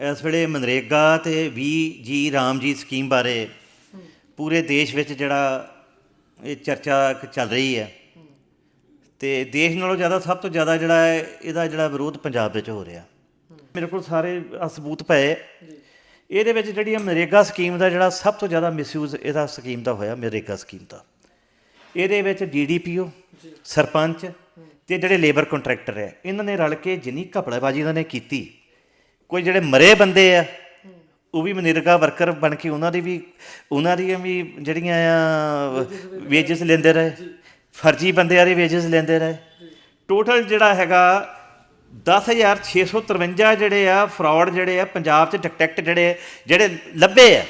ਇਸ ਵੇਲੇ ਮਨਰੇਗਾ ਤੇ ਵੀ ਜੀ ਰਾਮ ਜੀ ਸਕੀਮ ਬਾਰੇ ਪੂਰੇ ਦੇਸ਼ ਵਿੱਚ ਜਿਹੜਾ ਇਹ ਚਰਚਾ ਚੱਲ ਰਹੀ ਹੈ। ਤੇ ਦੇਸ਼ ਨਾਲੋਂ ਜ਼ਿਆਦਾ ਸਭ ਤੋਂ ਜ਼ਿਆਦਾ ਜਿਹੜਾ ਹੈ ਇਹਦਾ ਜਿਹੜਾ ਵਿਰੋਧ ਪੰਜਾਬ ਵਿੱਚ ਹੋ ਰਿਹਾ। ਮੇਰੇ ਕੋਲ ਸਾਰੇ ਸਬੂਤ ਪਏ। ਇਹਦੇ ਵਿੱਚ ਜਿਹੜੀ ਮਨਰੇਗਾ ਸਕੀਮ ਦਾ ਜਿਹੜਾ ਸਭ ਤੋਂ ਜ਼ਿਆਦਾ ਮਿਸਯੂਜ਼ ਇਹਦਾ ਸਕੀਮ ਦਾ ਹੋਇਆ ਮਨਰੇਗਾ ਸਕੀਮ ਦਾ। ਇਹਦੇ ਵਿੱਚ ਡੀਡੀਪੀਓ ਸਰਪੰਚ ਤੇ ਜਿਹੜੇ ਲੇਬਰ ਕੰਟਰੈਕਟਰ ਹੈ ਇਹਨਾਂ ਨੇ ਰਲ ਕੇ ਜਿੰਨੀ ਘਪਲਾਬਾਜੀ ਇਹਨਾਂ ਨੇ ਕੀਤੀ ਕੋਈ ਜਿਹੜੇ ਮਰੇ ਬੰਦੇ ਆ, ਉਹ ਵੀ ਮਨਰੇਗਾ ਵਰਕਰ ਬਣ ਕੇ ਉਹਨਾਂ ਦੀ ਵੀ, ਉਹਨਾਂ ਦੀਆਂ ਵੀ ਜਿਹੜੀਆਂ ਆ ਵੇਜਸ ਲੈਂਦੇ ਰਹੇ, ਫਰਜ਼ੀ ਬੰਦਿਆਂ ਦੇ ਵੇਜਸ ਲੈਂਦੇ ਰਹੇ। ਟੋਟਲ ਜਿਹੜਾ ਹੈਗਾ 10653 ਜਿਹੜੇ ਆ ਫਰਾਡ ਜਿਹੜੇ ਆ, ਪੰਜਾਬ 'ਚ ਡਿਟੈਕਟ ਜਿਹੜੇ ਜਿਹੜੇ ਲੱਭੇ ਆ।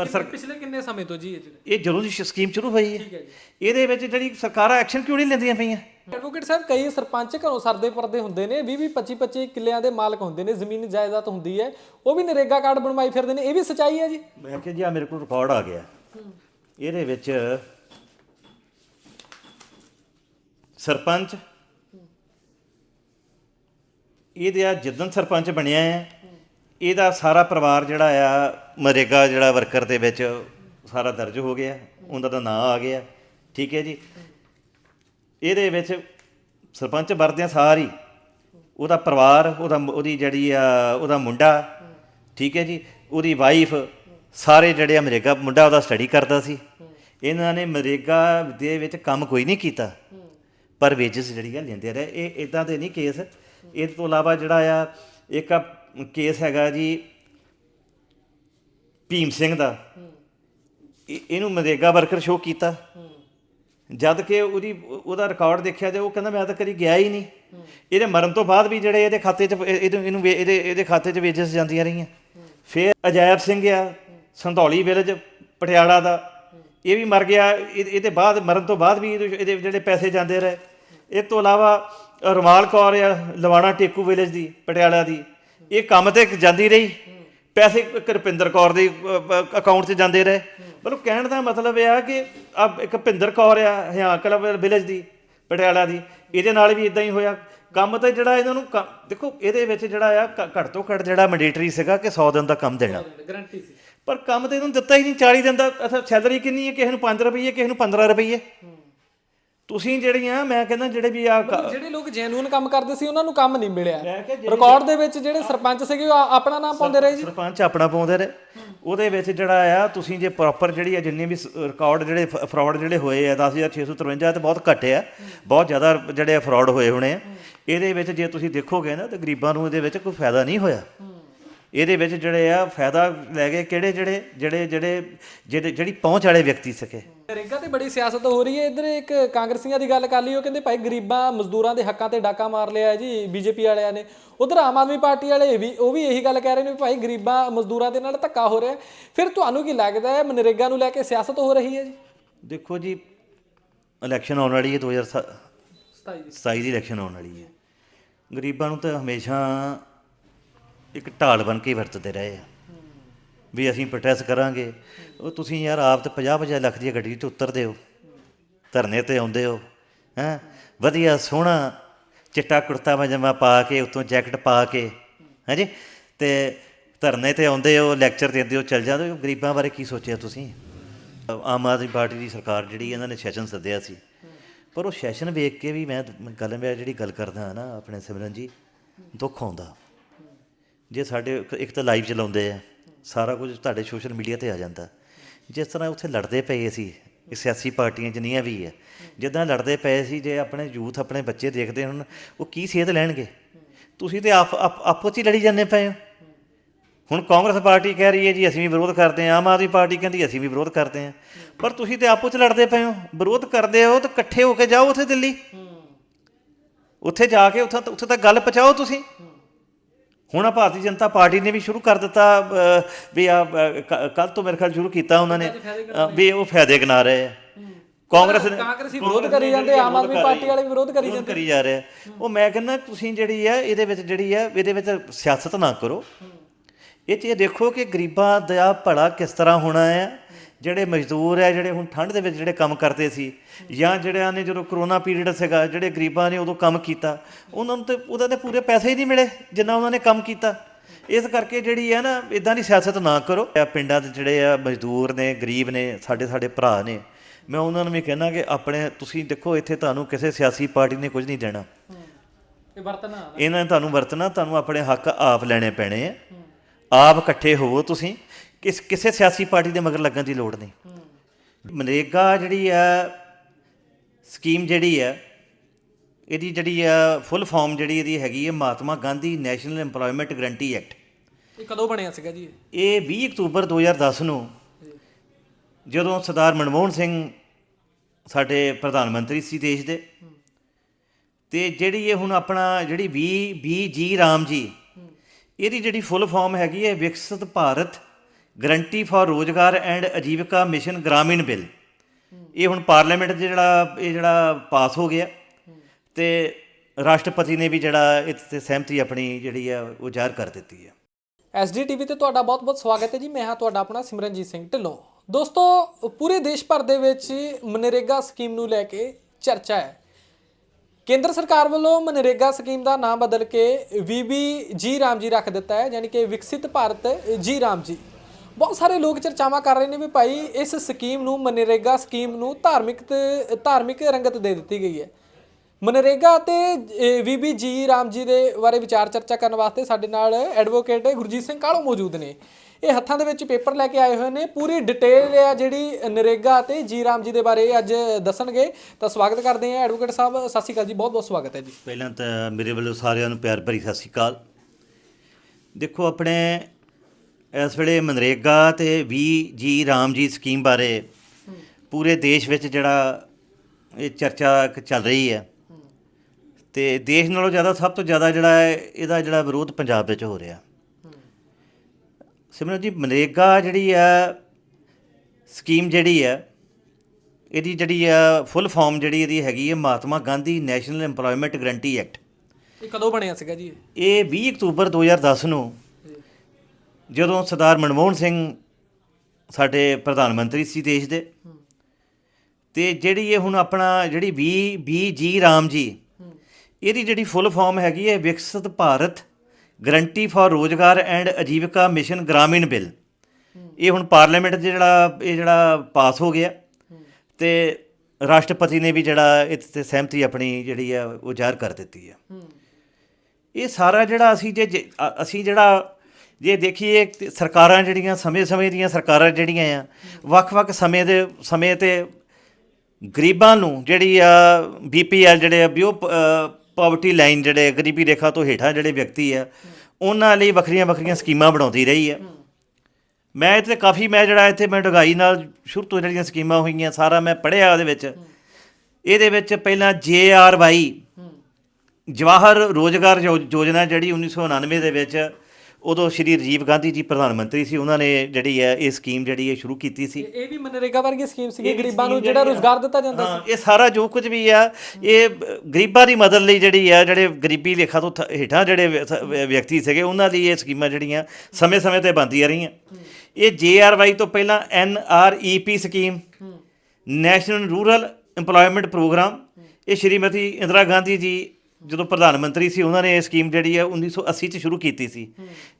ਪਰ ਸਰ ਪਿਛਲੇ ਕਿੰਨੇ ਸਮੇਂ ਤੋਂ ਜੀ ਇਹ ਜਿਹੜੇ? ਇਹ ਜਦੋਂ ਦੀ ਸਕੀਮ ਸ਼ੁਰੂ ਹੋਈ ਹੈ। ਇਹਦੇ ਵਿੱਚ ਜਿਹੜੀ ਸਰਕਾਰਾਂ ਐਕਸ਼ਨ ਕਿਉਂ ਨਹੀਂ ਲੈਂਦੀਆਂ ਪਈਆਂ? ਐਡਵੋਕੇਟ ਸਾਹਿਬ ਕਈ ਸਰਪੰਚ ਘਰੋਂ ਸਰਦੇ ਪਰਦੇ ਹੁੰਦੇ ਨੇ 20 20 25 25 ਕਿੱਲਿਆਂ ਦੇ ਮਾਲਕ ਹੁੰਦੇ ਨੇ ਜ਼ਮੀਨ ਜਾਇਦਾਦ ਹੁੰਦੀ ਹੈ ਉਹ ਵੀ ਨਰੇਗਾ ਕਾਰਡ ਬਣਵਾਈ ਫਿਰਦੇ ਨੇ ਇਹ ਵੀ ਸਚਾਈ ਹੈ ਜੀ? ਮੈਂ ਕਿਹਾ ਜੀ ਆ ਮੇਰੇ ਕੋਲ ਰਿਕਾਰਡ ਆ ਗਿਆ। ਇਹਦੇ ਵਿੱਚ ਸਰਪੰਚ ਇਹਦੇ ਆ ਜਿੱਦਣ ਸਰਪੰਚ ਬਣਿਆ ਹੈ ਇਹਦਾ ਸਾਰਾ ਪਰਿਵਾਰ ਜਿਹੜਾ ਆ ਮਰੇਗਾ ਜਿਹੜਾ ਵਰਕਰ ਦੇ ਵਿੱਚ ਸਾਰਾ ਦਰਜ ਹੋ ਗਿਆ ਉਹਨਾਂ ਦਾ ਨਾਂ ਆ ਗਿਆ, ਠੀਕ ਹੈ ਜੀ। ਇਹਦੇ ਵਿੱਚ ਸਰਪੰਚ ਵਰਦਿਆਂ ਸਾਰੀ, ਉਹਦਾ ਪਰਿਵਾਰ, ਉਹਦਾ ਉਹਦੀ ਜਿਹੜੀ ਆ, ਉਹਦਾ ਮੁੰਡਾ, ਠੀਕ ਹੈ ਜੀ। ਉਹਦੀ ਵਾਈਫ ਸਾਰੇ ਜਿਹੜੇ ਆ ਮਰੇਗਾ ਮੁੰਡਾ ਉਹਦਾ ਸਟੱਡੀ ਕਰਦਾ ਸੀ। ਇਹਨਾਂ ਨੇ ਮਰੇਗਾ ਦੇ ਵਿੱਚ ਕੰਮ ਕੋਈ ਨਹੀਂ ਕੀਤਾ। ਪਰ ਵੇਜਸ ਜਿਹੜੀ ਆ ਲੈਂਦੇ ਰਹੇ। ਇਹ ਇਦਾਂ ਦੇ ਨਹੀਂ ਕੇਸ ਇਹ ਤੋਂ ਇਲਾਵਾ ਜਿਹੜਾ ਆ, ਇੱਕ ਕੇਸ ਹੈਗਾ ਜੀ ਭੀਮ ਸਿੰਘ ਦਾ। ਇਹ- ਇਹਨੂੰ ਮਰੇਗਾ ਵਰਕਰ ਸ਼ੋਅ ਕੀਤਾ। ਜਦ ਕਿ ਉਹਦੀ, ਉਹਦਾ ਰਿਕਾਰਡ ਦੇਖਿਆ ਤੇ ਉਹ ਕਹਿੰਦਾ, ਮੈਂ ਤਾਂ ਕਦੀ ਗਿਆ ਹੀ ਨਹੀਂ। ਇਹਦੇ ਮਰਨ ਤੋਂ ਬਾਅਦ ਵੀ ਜਿਹੜੇ ਇਹਦੇ ਖਾਤੇ 'ਚ, ਇਹ- ਇਹਨੂੰ ਇਹਨੂੰ ਵੇ- ਇਹਦੇ ਇਹਦੇ ਖਾਤੇ 'ਚ ਵੇਜਸ ਜਾਂਦੀਆਂ ਰਹੀਆਂ। ਫਿਰ ਅਜੈਬ ਸਿੰਘ ਆ, ਸੰਧੌਲੀ ਵਿਲੇਜ ਪਟਿਆਲਾ ਦਾ। ਇਹ ਵੀ ਮਰ ਗਿਆ। ਇਹ- ਇਹਦੇ ਬਾਅਦ, ਮਰਨ ਤੋਂ ਬਾਅਦ ਵੀ ਇਹਦੇ ਇਹਦੇ ਜਿਹੜੇ ਪੈਸੇ ਜਾਂਦੇ ਰਹੇ। ਇਹ ਤੋਂ ਇਲਾਵਾ ਰੁਮਾਲ ਕੌਰ ਆ, ਲਵਾਣਾ ਟੇਕੂ ਵਿਲੇਜ ਦੀ, ਪਟਿਆਲਾ ਦੀ। ਇਹ ਕੰਮ ਤੇ ਜਾਂਦੀ ਰਹੀ। ਪੈਸੇ ਇੱਕ ਰੁਪਿੰਦਰ ਕੌਰ ਦੇ ਅਕਾਊਂਟ 'ਚ ਜਾਂਦੇ ਰਹੇ। ਮਤਲਬ ਕਹਿਣ ਦਾ ਮਤਲਬ ਇਹ ਆ ਕਿ ਆ ਇੱਕ ਭਿੰਦਰ ਕੌਰ ਆ ਹਿਆਂ ਕਲਬ ਵਿਲੇਜ ਦੀ ਪਟਿਆਲਾ ਦੀ ਇਹਦੇ ਨਾਲ ਵੀ ਇਦਾਂ ਹੀ ਹੋਇਆ। ਕੰਮ ਤਾਂ ਜਿਹੜਾ ਇਹਨਾਂ ਨੂੰ ਦੇਖੋ ਇਹਦੇ ਵਿੱਚ ਜਿਹੜਾ ਆ ਘੱਟ ਤੋਂ ਘੱਟ ਜਿਹੜਾ ਮੈਂਡੇਟਰੀ ਸੀਗਾ ਕਿ 100 ਦਿਨ ਦਾ ਕੰਮ ਦੇਣਾ। ਗਰੰਟੀ ਸੀ। ਪਰ ਕੰਮ ਤੇ ਇਹਨੂੰ ਦਿੱਤਾ ਹੀ ਨਹੀਂ 40 ਦਿਨ ਦਾ ਅੱਛਾ ਸੈਲਰੀ ਕਿੰਨੀ ਹੈ? ਕਿਸੇ ਨੂੰ 5 ਰੁਪਏ ਕਿਸੇ ਨੂੰ 15 ਰੁਪਏ ਤੁਸੀਂ ਜਿਹੜੀਆਂ ਮੈਂ ਕਹਿੰਦਾ ਜਿਹੜੇ ਵੀ ਆ ਜਿਹੜੇ ਲੋਕ ਜੈਨੂਇਨ ਕੰਮ ਕਰਦੇ ਸੀ ਉਹਨਾਂ ਨੂੰ ਕੰਮ ਨਹੀਂ ਮਿਲਿਆ। ਰਿਕਾਰਡ ਦੇ ਵਿੱਚ ਜਿਹੜੇ ਸਰਪੰਚ ਸੀਗੇ ਉਹ ਆ- ਆਪਣਾ ਨਾਮ ਪਾਉਂਦੇ ਰਹੇ ਜੀ। ਸਰਪੰਚ ਆਪਣਾ ਪਾਉਂਦੇ ਰਹੇ। ਉਹਦੇ ਵਿੱਚ ਜਿਹੜਾ ਆ ਤੁਸੀਂ ਜੇ ਪ੍ਰੋਪਰ ਜਿਹੜੀ ਆ ਜਿੰਨੇ ਵੀ ਰਿਕਾਰਡ ਜਿਹੜੇ ਫਰਾਡ ਜਿਹੜੇ ਹੋਏ ਆ 10653 ਤੇ ਬਹੁਤ ਘੱਟ ਆ। ਬਹੁਤ ਜ਼ਿਆਦਾ ਜਿਹੜੇ ਫਰਾਡ ਹੋਏ ਹੋਣੇ ਆ। ਇਹਦੇ ਵਿੱਚ ਜੇ ਤੁਸੀਂ ਦੇਖੋਗੇ ਨਾ ਤੇ ਗਰੀਬਾਂ ਨੂੰ ਇਹਦੇ ਵਿੱਚ ਕੋਈ ਫਾਇਦਾ ਨਹੀਂ ਹੋਇਆ। ਇਹਦੇ ਵਿੱਚ ਜਿਹੜੇ ਆ ਫਾਇਦਾ ਲੈ ਗਏ ਕਿਹੜੇ ਜਿਹੜੇ ਜਿਹੜੇ ਜਿਹੜੇ ਜਿਹੜੇ ਜਿਹੜੀ ਪਹੁੰਚ ਵਾਲੇ ਵਿਅਕਤੀ ਸਕੇ ਨਰੇਗਾ ਤੇ ਬੜੀ ਸਿਆਸਤ ਹੋ ਰਹੀ ਹੈ। ਇਧਰ ਇੱਕ ਕਾਂਗਰਸੀਆਂ ਦੀ ਗੱਲ ਕਰ ਲਈ ਉਹ ਕਹਿੰਦੇ ਭਾਈ ਗਰੀਬਾਂ ਮਜ਼ਦੂਰਾਂ ਦੇ ਹੱਕਾਂ ਤੇ ਡਾਕਾ ਮਾਰ ਲਿਆ ਜੀ ਬੀਜੇਪੀ ਵਾਲਿਆਂ ਨੇ। ਉਧਰ ਆਮ ਆਦਮੀ ਪਾਰਟੀ ਵਾਲੇ ਵੀ ਉਹ ਵੀ ਇਹੀ ਗੱਲ ਕਹਿ ਰਹੇ ਨੇ ਵੀ ਭਾਈ ਗਰੀਬਾਂ ਮਜ਼ਦੂਰਾਂ ਦੇ ਨਾਲ ਧੱਕਾ ਹੋ ਰਿਹਾ। ਫਿਰ ਤੁਹਾਨੂੰ ਕੀ ਲੱਗਦਾ ਹੈ ਮਨਰੇਗਾ ਨੂੰ ਲੈ ਕੇ ਸਿਆਸਤ ਹੋ ਰਹੀ ਹੈ ਜੀ? ਦੇਖੋ ਜੀ ਇਲੈਕਸ਼ਨ ਆਉਣ ਵਾਲੀ ਹੈ 2027 27 ਦੀ। 27 ਦੀ ਇਲੈਕਸ਼ਨ ਆਉਣ ਵਾਲੀ ਹੈ। ਗਰੀਬਾਂ ਨੂੰ ਤਾਂ ਹਮੇਸ਼ਾ ਇੱਕ ਢਾਲ ਬਣ ਕੇ ਵਰਤਦੇ ਰਹੇ ਆ। ਵੀ ਅਸੀਂ ਪ੍ਰੋਟੈਸਟ ਕਰਾਂਗੇ। ਉਹ ਤੁਸੀਂ ਯਾਰ ਆਪ ਤੇ 50 50 ਲੱਖ ਦੀ ਗੱਡੀ 'ਤੇ ਉਤਰਦੇ ਹੋ, ਧਰਨੇ ਤੇ ਆਉਂਦੇ ਹੋ, ਹੈ? ਵਧੀਆ ਸੋਹਣਾ ਚਿੱਟਾ ਕੁੜਤਾ ਪਜਾਮਾ ਪਾ ਕੇ, ਉੱਤੋਂ ਜੈਕਟ ਪਾ ਕੇ ਹਾਂਜੀ ਤੇ ਧਰਨੇ ਤੇ ਆਉਂਦੇ ਹੋ, ਲੈਕਚਰ ਦਿੰਦੇ ਹੋ, ਚੱਲ ਜਾਂਦੇ ਹੋ। ਗਰੀਬਾਂ ਬਾਰੇ ਕੀ ਸੋਚਿਆ ਤੁਸੀਂ? ਆਮ ਆਦਮੀ ਪਾਰਟੀ ਦੀ ਸਰਕਾਰ ਜਿਹੜੀ ਇਹਨਾਂ ਨੇ ਸੈਸ਼ਨ ਸੱਦਿਆ ਸੀ। ਪਰ ਉਹ ਸੈਸ਼ਨ ਵੇਖ ਕੇ ਵੀ ਮੈਂ ਗੱਲ, ਮੈਂ ਜਿਹੜੀ ਗੱਲ ਕਰਦਾ ਹਾਂ ਨਾ ਆਪਣੇ ਸਿਮਰਨ ਜੀ, ਦੁੱਖ ਆਉਂਦਾ। ਜੇ ਸਾਡੇ ਇੱਕ ਤਾਂ ਲਾਈਵ ਚਲਾਉਂਦੇ ਆ, ਸਾਰਾ ਕੁਝ ਤੁਹਾਡੇ ਸੋਸ਼ਲ ਮੀਡੀਆ ਤੇ ਆ ਜਾਂਦਾ। ਜਿਸ ਤਰ੍ਹਾਂ ਉੱਥੇ ਲੜਦੇ ਪਏ ਸੀ ਸਿਆਸੀ ਪਾਰਟੀਆਂ ਜਿੰਨੀਆਂ ਵੀ ਹੈ ਜਿੱਦਾਂ ਲੜਦੇ ਪਏ ਸੀ ਜੇ ਆਪਣੇ ਯੂਥ ਆਪਣੇ ਬੱਚੇ ਦੇਖਦੇ ਹੁਣ ਉਹ ਕੀ ਸੇਧ ਲੈਣਗੇ? ਤੁਸੀਂ ਤੇ ਆਪ ਆਪ- 'ਚ ਹੀ ਲੜੀ ਜਾਂਦੇ ਪਏ ਹੋ। ਹੁਣ ਕਾਂਗਰਸ ਪਾਰਟੀ ਕਹਿ ਰਹੀ ਹੈ ਜੀ ਅਸੀਂ ਵੀ ਵਿਰੋਧ ਕਰਦੇ ਹਾਂ ਆਮ ਆਦਮੀ ਪਾਰਟੀ ਕਹਿੰਦੀ ਅਸੀਂ ਵੀ ਵਿਰੋਧ ਕਰਦੇ ਹਾਂ। ਪਰ ਤੁਸੀਂ ਤੇ ਆਪੋ 'ਚ ਲੜਦੇ ਪਏ ਹੋ ਵਿਰੋਧ ਕਰਦੇ ਹੋ ਤਾਂ ਇਕੱਠੇ ਹੋ ਕੇ ਜਾਓ ਉੱਥੇ ਦਿੱਲੀ। ਉੱਥੇ ਜਾ ਕੇ ਉੱਥੇ ਉੱਥੇ ਤੱਕ ਗੱਲ ਪਹੁੰਚਾਓ ਤੁਸੀਂ। ਹੁਣ ਆ ਭਾਰਤੀ ਜਨਤਾ ਪਾਰਟੀ ਨੇ ਵੀ ਸ਼ੁਰੂ ਕਰ ਦਿੱਤਾ ਵੀ ਆ ਕੱਲ ਤੋਂ ਮੇਰੇ ਖਿਆਲ ਸ਼ੁਰੂ ਕੀਤਾ ਉਹਨਾਂ ਨੇ ਵੀ ਉਹ ਫਾਇਦੇ ਗਿਣਾ ਰਹੇ ਆ। ਕਾਂਗਰਸ ਨੇ ਕਾਂਗਰਸੀ ਵਿਰੋਧ ਕਰੀ ਜਾਂਦੇ ਆਮ ਆਦਮੀ ਪਾਰਟੀ ਵਾਲੇ ਵਿਰੋਧ ਕਰੀ ਵਿਰੋਧ ਕਰੀ ਜਾ ਰਿਹਾ ਉਹ ਮੈਂ ਕਹਿੰਦਾ ਤੁਸੀਂ ਜਿਹੜੀ ਆ ਇਹਦੇ ਵਿੱਚ ਜਿਹੜੀ ਆ ਇਹਦੇ ਵਿੱਚ ਸਿਆਸਤ ਨਾ ਕਰੋ। ਇਹ 'ਚ ਇਹ ਦੇਖੋ ਕਿ ਗਰੀਬਾਂ ਦਾ ਭਲਾ ਕਿਸ ਤਰ੍ਹਾਂ ਹੋਣਾ ਹੈ ਜਿਹੜੇ ਮਜ਼ਦੂਰ ਹੈ ਜਿਹੜੇ ਹੁਣ ਠੰਡ ਦੇ ਵਿੱਚ ਜਿਹੜੇ ਕੰਮ ਕਰਦੇ ਸੀ ਜਾਂ ਜਿਹੜਿਆਂ ਨੇ ਜਦੋਂ ਕਰੋਨਾ ਪੀਰੀਅਡ ਸੀਗਾ ਜਿਹੜੇ ਗਰੀਬਾਂ ਨੇ ਉਦੋਂ ਕੰਮ ਕੀਤਾ ਉਹਨਾਂ ਨੂੰ ਤੇ ਉਹਦਾ ਤੇ ਪੂਰੇ ਪੈਸੇ ਹੀ ਨਹੀਂ ਮਿਲੇ ਜਿੰਨਾ ਉਹਨਾਂ ਨੇ ਕੰਮ ਕੀਤਾ। ਇਸ ਕਰਕੇ ਜਿਹੜੀ ਹੈ ਨਾ ਇਦਾਂ ਦੀ ਸਿਆਸਤ ਨਾ ਕਰੋ। ਪਿੰਡਾਂ ਦੇ ਜਿਹੜੇ ਆ ਮਜ਼ਦੂਰ ਨੇ ਗਰੀਬ ਨੇ ਸਾਡੇ ਸਾਡੇ ਭਰਾ ਨੇ ਮੈਂ ਉਹਨਾਂ ਨੂੰ ਵੀ ਕਹਿਣਾ ਕਿ ਆਪਣੇ ਤੁਸੀਂ ਦੇਖੋ ਇੱਥੇ ਤੁਹਾਨੂੰ ਕਿਸੇ ਸਿਆਸੀ ਪਾਰਟੀ ਨੇ ਕੁਝ ਨਹੀਂ ਦੇਣਾ। ਇਹ ਵਰਤਣਾ ਇਹਨਾਂ ਨੇ ਤੁਹਾਨੂੰ ਵਰਤਣਾ ਤੁਹਾਨੂੰ ਆਪਣੇ ਹੱਕ ਆਪ ਲੈਣੇ ਪੈਣੇ ਆ। ਆਪ ਇਕੱਠੇ ਹੋਵੋ ਤੁਸੀਂ। ਕਿਸ ਕਿਸੇ ਸਿਆਸੀ ਪਾਰਟੀ ਦੇ ਮਗਰ ਲੱਗਣ ਦੀ ਲੋੜ ਨਹੀਂ ਮਨਰੇਗਾ ਜਿਹੜੀ ਆ ਸਕੀਮ ਜਿਹੜੀ ਆ ਇਹਦੀ ਜਿਹੜੀ ਆ ਫੁੱਲ ਫਾਰਮ ਜਿਹੜੀ ਇਹਦੀ ਹੈਗੀ ਹੈ Mahatma Gandhi national EMPLOYMENT guarantee act ਇਹ ਕਦੋਂ ਬਣਿਆ ਸੀਗਾ ਜੀ ਇਹ? ਇਹ 20 ਅਕਤੂਬਰ 2010 ਨੂੰ ਜਦੋਂ ਸਰਦਾਰ ਮਨਮੋਹਨ ਸਿੰਘ ਸਾਡੇ ਪ੍ਰਧਾਨ ਮੰਤਰੀ ਸੀ ਦੇਸ਼ ਦੇ ਤੇ ਜਿਹੜੀ ਇਹ ਹੁਣ ਆਪਣਾ ਜਿਹੜੀ 20 20 ਜੀ ਰਾਮ ਜੀ ਇਹਦੀ ਜਿਹੜੀ ਫੁੱਲ ਫਾਰਮ ਹੈਗੀ ਹੈ Viksit Bharat guarantee for Rozgar and Ajeevika mission Gramin bill. ਇਹ ਹੁਣ ਪਾਰਲੀਮੈਂਟ 'ਚ ਜਿਹੜਾ, ਇਹ ਜਿਹੜਾ ਪਾਸ ਹੋ ਗਿਆ। ਤੇ ਰਾਸ਼ਟਰਪਤੀ ਨੇ ਵੀ ਜਿਹੜਾ ਇਸ ਤੇ ਸਹਿਮਤੀ ਆਪਣੀ ਜਿਹੜੀ ਆ, ਉਹ ਜ਼ਾਹਰ ਕਰ ਦਿੱਤੀ ਹੈ ਐਸਡੀਟੀਵੀ ਤੇ ਤੁਹਾਡਾ ਬਹੁਤ-ਬਹੁਤ ਸਵਾਗਤ ਹੈ ਜੀ। ਮੈਂ ਹਾਂ ਤੁਹਾਡਾ ਆਪਣਾ ਸਿਮਰਨਜੀਤ ਸਿੰਘ ਢਿੱਲੋਂ। ਦੋਸਤੋ, ਪੂਰੇ ਦੇਸ਼ ਭਰ ਦੇ ਵਿੱਚ ਮਨਰੇਗਾ ਸਕੀਮ ਨੂੰ ਲੈ ਕੇ ਚਰਚਾ ਹੈ। ਕੇਂਦਰ ਸਰਕਾਰ ਵੱਲੋਂ ਮਨਰੇਗਾ ਸਕੀਮ ਦਾ ਨਾਮ ਬਦਲ ਕੇ ਵੀਬੀ ਜੀ ਰਾਮ ਜੀ ਰੱਖ ਦਿੱਤਾ ਹੈ, ਯਾਨੀ ਕਿ ਵਿਕਸਿਤ ਭਾਰਤ ਜੀ ਰਾਮ ਜੀ। ਬਹੁਤ ਸਾਰੇ ਲੋਕ ਚਰਚਾਵਾਂ ਕਰ ਰਹੇ ਨੇ ਵੀ ਭਾਈ ਇਸ ਸਕੀਮ ਨੂੰ ਮਨਰੇਗਾ ਸਕੀਮ ਨੂੰ ਧਾਰਮਿਕ ਤੇ, ਧਾਰਮਿਕ ਰੰਗਤ ਦੇ ਦਿੱਤੀ ਗਈ ਹੈ। ਮਨਰੇਗਾ ਤੇ ਵੀਬੀ ਜੀ ਰਾਮ ਜੀ ਦੇ ਬਾਰੇ ਵਿਚਾਰ ਚਰਚਾ ਕਰਨ ਵਾਸਤੇ ਸਾਡੇ ਨਾਲ ਐਡਵੋਕੇਟ ਗੁਰਜੀਤ ਸਿੰਘ ਕਾਲੋ ਮੌਜੂਦ ਨੇ। ਇਹ ਹੱਥਾਂ ਦੇ ਵਿੱਚ ਪੇਪਰ ਲੈ ਕੇ ਆਏ ਹੋਏ ਨੇ। ਪੂਰੀ ਡਿਟੇਲ ਆ ਜਿਹੜੀ ਨਰੇਗਾ ਤੇ ਜੀ ਰਾਮ ਜੀ ਦੇ ਬਾਰੇ ਅੱਜ ਦੱਸਣਗੇ। ਤਾਂ ਸਵਾਗਤ ਕਰਦੇ ਹਾਂ ਐਡਵੋਕੇਟ ਸਾਹਿਬ। ਸਤਿ ਸ਼੍ਰੀ ਅਕਾਲ ਜੀ ਬਹੁਤ ਬਹੁਤ ਸਵਾਗਤ ਹੈ ਜੀ। ਪਹਿਲਾਂ ਤਾਂ ਮੇਰੇ ਵੱਲੋਂ ਸਾਰਿਆਂ ਨੂੰ ਪਿਆਰ ਭਰੀ ਸਤਿ ਸ਼੍ਰੀ ਅਕਾਲ। ਦੇਖੋ, ਆਪਣੇ ਇਸ ਵੇਲੇ ਮਨਰੇਗਾ ਤੇ ਵੀ ਜੀ ਰਾਮ ਜੀ ਸਕੀਮ ਬਾਰੇ ਪੂਰੇ ਦੇਸ਼ ਵਿੱਚ ਜਿਹੜਾ ਇਹ ਚਰਚਾ ਚੱਲ ਰਹੀ ਹੈ। ਤੇ ਦੇਸ਼ ਨਾਲੋਂ ਜ਼ਿਆਦਾ ਸਭ ਤੋਂ ਜ਼ਿਆਦਾ ਜਿਹੜਾ ਹੈ ਇਹਦਾ ਜਿਹੜਾ ਵਿਰੋਧ ਪੰਜਾਬ ਵਿੱਚ ਹੋ ਰਿਹਾ। ਸਿਮਰਨ ਜੀ ਮਨਰੇਗਾ ਜਿਹੜੀ ਆ ਸਕੀਮ ਜਿਹੜੀ ਆ ਇਹਦੀ ਜਿਹੜੀ ਆ ਫੁੱਲ ਫਾਰਮ ਜਿਹੜੀ ਇਹਦੀ ਹੈਗੀ ਹੈ Mahatma Gandhi national EMPLOYMENT guarantee act. ਇਹ ਕਦੋਂ ਬਣਿਆ ਸੀਗਾ ਜੀ? ਇਹ 20 ਅਕਤੂਬਰ 2010 ਨੂੰ ਜਦੋਂ ਸਰਦਾਰ ਮਨਮੋਹਨ ਸਿੰਘ ਸਾਡੇ ਪ੍ਰਧਾਨ ਮੰਤਰੀ ਸੀ ਦੇਸ਼ ਦੇ ਤੇ ਜਿਹੜੀ ਇਹ ਹੁਣ ਆਪਣਾ ਜਿਹੜੀ 20 20 ਜੀ ਰਾਮ ਜੀ ਇਹਦੀ ਜਿਹੜੀ ਫੁੱਲ ਫਾਰਮ ਹੈਗੀ ਹੈ Viksit Bharat guarantee for Rozgar and Ajeevika mission Gramin bill. ਇਹ ਹੁਣ ਪਾਰਲੀਮੈਂਟ 'ਚ ਜਿਹੜਾ ਇਹ ਜਿਹੜਾ ਪਾਸ ਹੋ ਗਿਆ। ਤੇ ਰਾਸ਼ਟਰਪਤੀ ਨੇ ਵੀ ਜਿਹੜਾ ਇਸ ਤੇ ਸਹਿਮਤੀ ਆਪਣੀ ਜਿਹੜੀ ਆ ਉਹ ਜ਼ਾਹਰ ਕਰ ਦਿੱਤੀ ਹੈ। ਇਹ ਸਾਰਾ ਜਿਹੜਾ ਅਸੀਂ ਜੇ ਅਸੀਂ ਜਿਹੜਾ ਜੇ ਦੇਖੀਏ ਸਰਕਾਰਾਂ ਜਿਹੜੀਆਂ, ਸਮੇਂ-ਸਮੇਂ ਦੀਆਂ ਸਰਕਾਰਾਂ ਜਿਹੜੀਆਂ ਆ, ਵੱਖ-ਵੱਖ ਸਮੇਂ ਦੇ, ਸਮੇਂ ਤੇ ਗਰੀਬਾਂ ਨੂੰ ਜਿਹੜੀ ਆ ਬੀਪੀਐਲ ਜਿਹੜੇ ਆ ਬਿਓ ਪਾਵਰਟੀ ਲਾਈਨ ਜਿਹੜੇ ਗਰੀਬੀ ਰੇਖਾ ਤੋਂ ਹੇਠਾਂ ਜਿਹੜੇ ਵਿਅਕਤੀ ਆ, ਉਹਨਾਂ ਲਈ ਵੱਖਰੀਆਂ-ਵੱਖਰੀਆਂ ਸਕੀਮਾਂ ਬਣਾਉਂਦੀ ਰਹੀ ਆ। ਮੈਂ ਇੱਥੇ ਕਾਫੀ, ਮੈਂ ਜਿਹੜਾ ਇੱਥੇ, ਮੈਂ ਡਗਾਈ ਨਾਲ ਸ਼ੁਰੂ ਤੋਂ ਜਿਹੜੀਆਂ ਸਕੀਮਾਂ ਹੋਈਆਂ, ਸਾਰਾ ਮੈਂ ਪੜ੍ਹਿਆ ਉਹਦੇ ਵਿੱਚ। ਇਹਦੇ ਵਿੱਚ ਪਹਿਲਾਂ ਜੇਆਰਵਾਈ ਜਵਾਹਰ ਰੋਜ਼ਗਾਰ ਯੋ- ਯੋਜਨਾ ਜਿਹੜੀ 1999 ਦੇ ਵਿੱਚ ਉਦੋਂ ਸ਼੍ਰੀ ਰਾਜੀਵ ਗਾਂਧੀ ਜੀ ਪ੍ਰਧਾਨ ਮੰਤਰੀ ਸੀ ਉਹਨਾਂ ਨੇ ਜਿਹੜੀ ਹੈ ਇਹ ਸਕੀਮ ਜਿਹੜੀ ਹੈ ਸ਼ੁਰੂ ਕੀਤੀ ਸੀ। ਇਹ ਵੀ ਮਨਰੇਗਾ ਵਰਗੀ ਸਕੀਮ ਵੀ ਗਰੀਬਾਂ ਨੂੰ ਜਿਹੜਾ ਰੋਜ਼ਗਾਰ ਦਿੱਤਾ ਜਾਂਦਾ ਹਾਂ ਇਹ ਸਾਰਾ ਜੋ ਕੁਝ ਵੀ ਆ ਇਹ ਗਰੀਬਾਂ ਦੀ ਮਦਦ ਲਈ ਜਿਹੜੀ ਆ ਜਿਹੜੇ ਗਰੀਬੀ ਲੇਖਾ ਤੋਂ ਹੇਠਾਂ ਜਿਹੜੇ ਸ- ਵਿਅਕਤੀ ਸੀਗੇ ਉਹਨਾਂ ਲਈ ਇਹ ਸਕੀਮਾਂ ਜਿਹੜੀਆਂ ਸਮੇਂ-ਸਮੇਂ ਤੇ ਬਣਦੀਆਂ ਰਹੀਆਂ। ਇਹ ਜੇਆਰਵਾਈ ਤੋਂ ਪਹਿਲਾਂ NREP scheme national rural EMPLOYMENT program ਇਹ ਸ਼੍ਰੀਮਤੀ ਇੰਦਰਾ ਗਾਂਧੀ ਜੀ ਜਦੋਂ ਪ੍ਰਧਾਨ ਮੰਤਰੀ ਸੀ ਉਹਨਾਂ ਨੇ ਇਹ ਸਕੀਮ ਜਿਹੜੀ ਹੈ 1980 ਚ ਸ਼ੁਰੂ ਕੀਤੀ ਸੀ।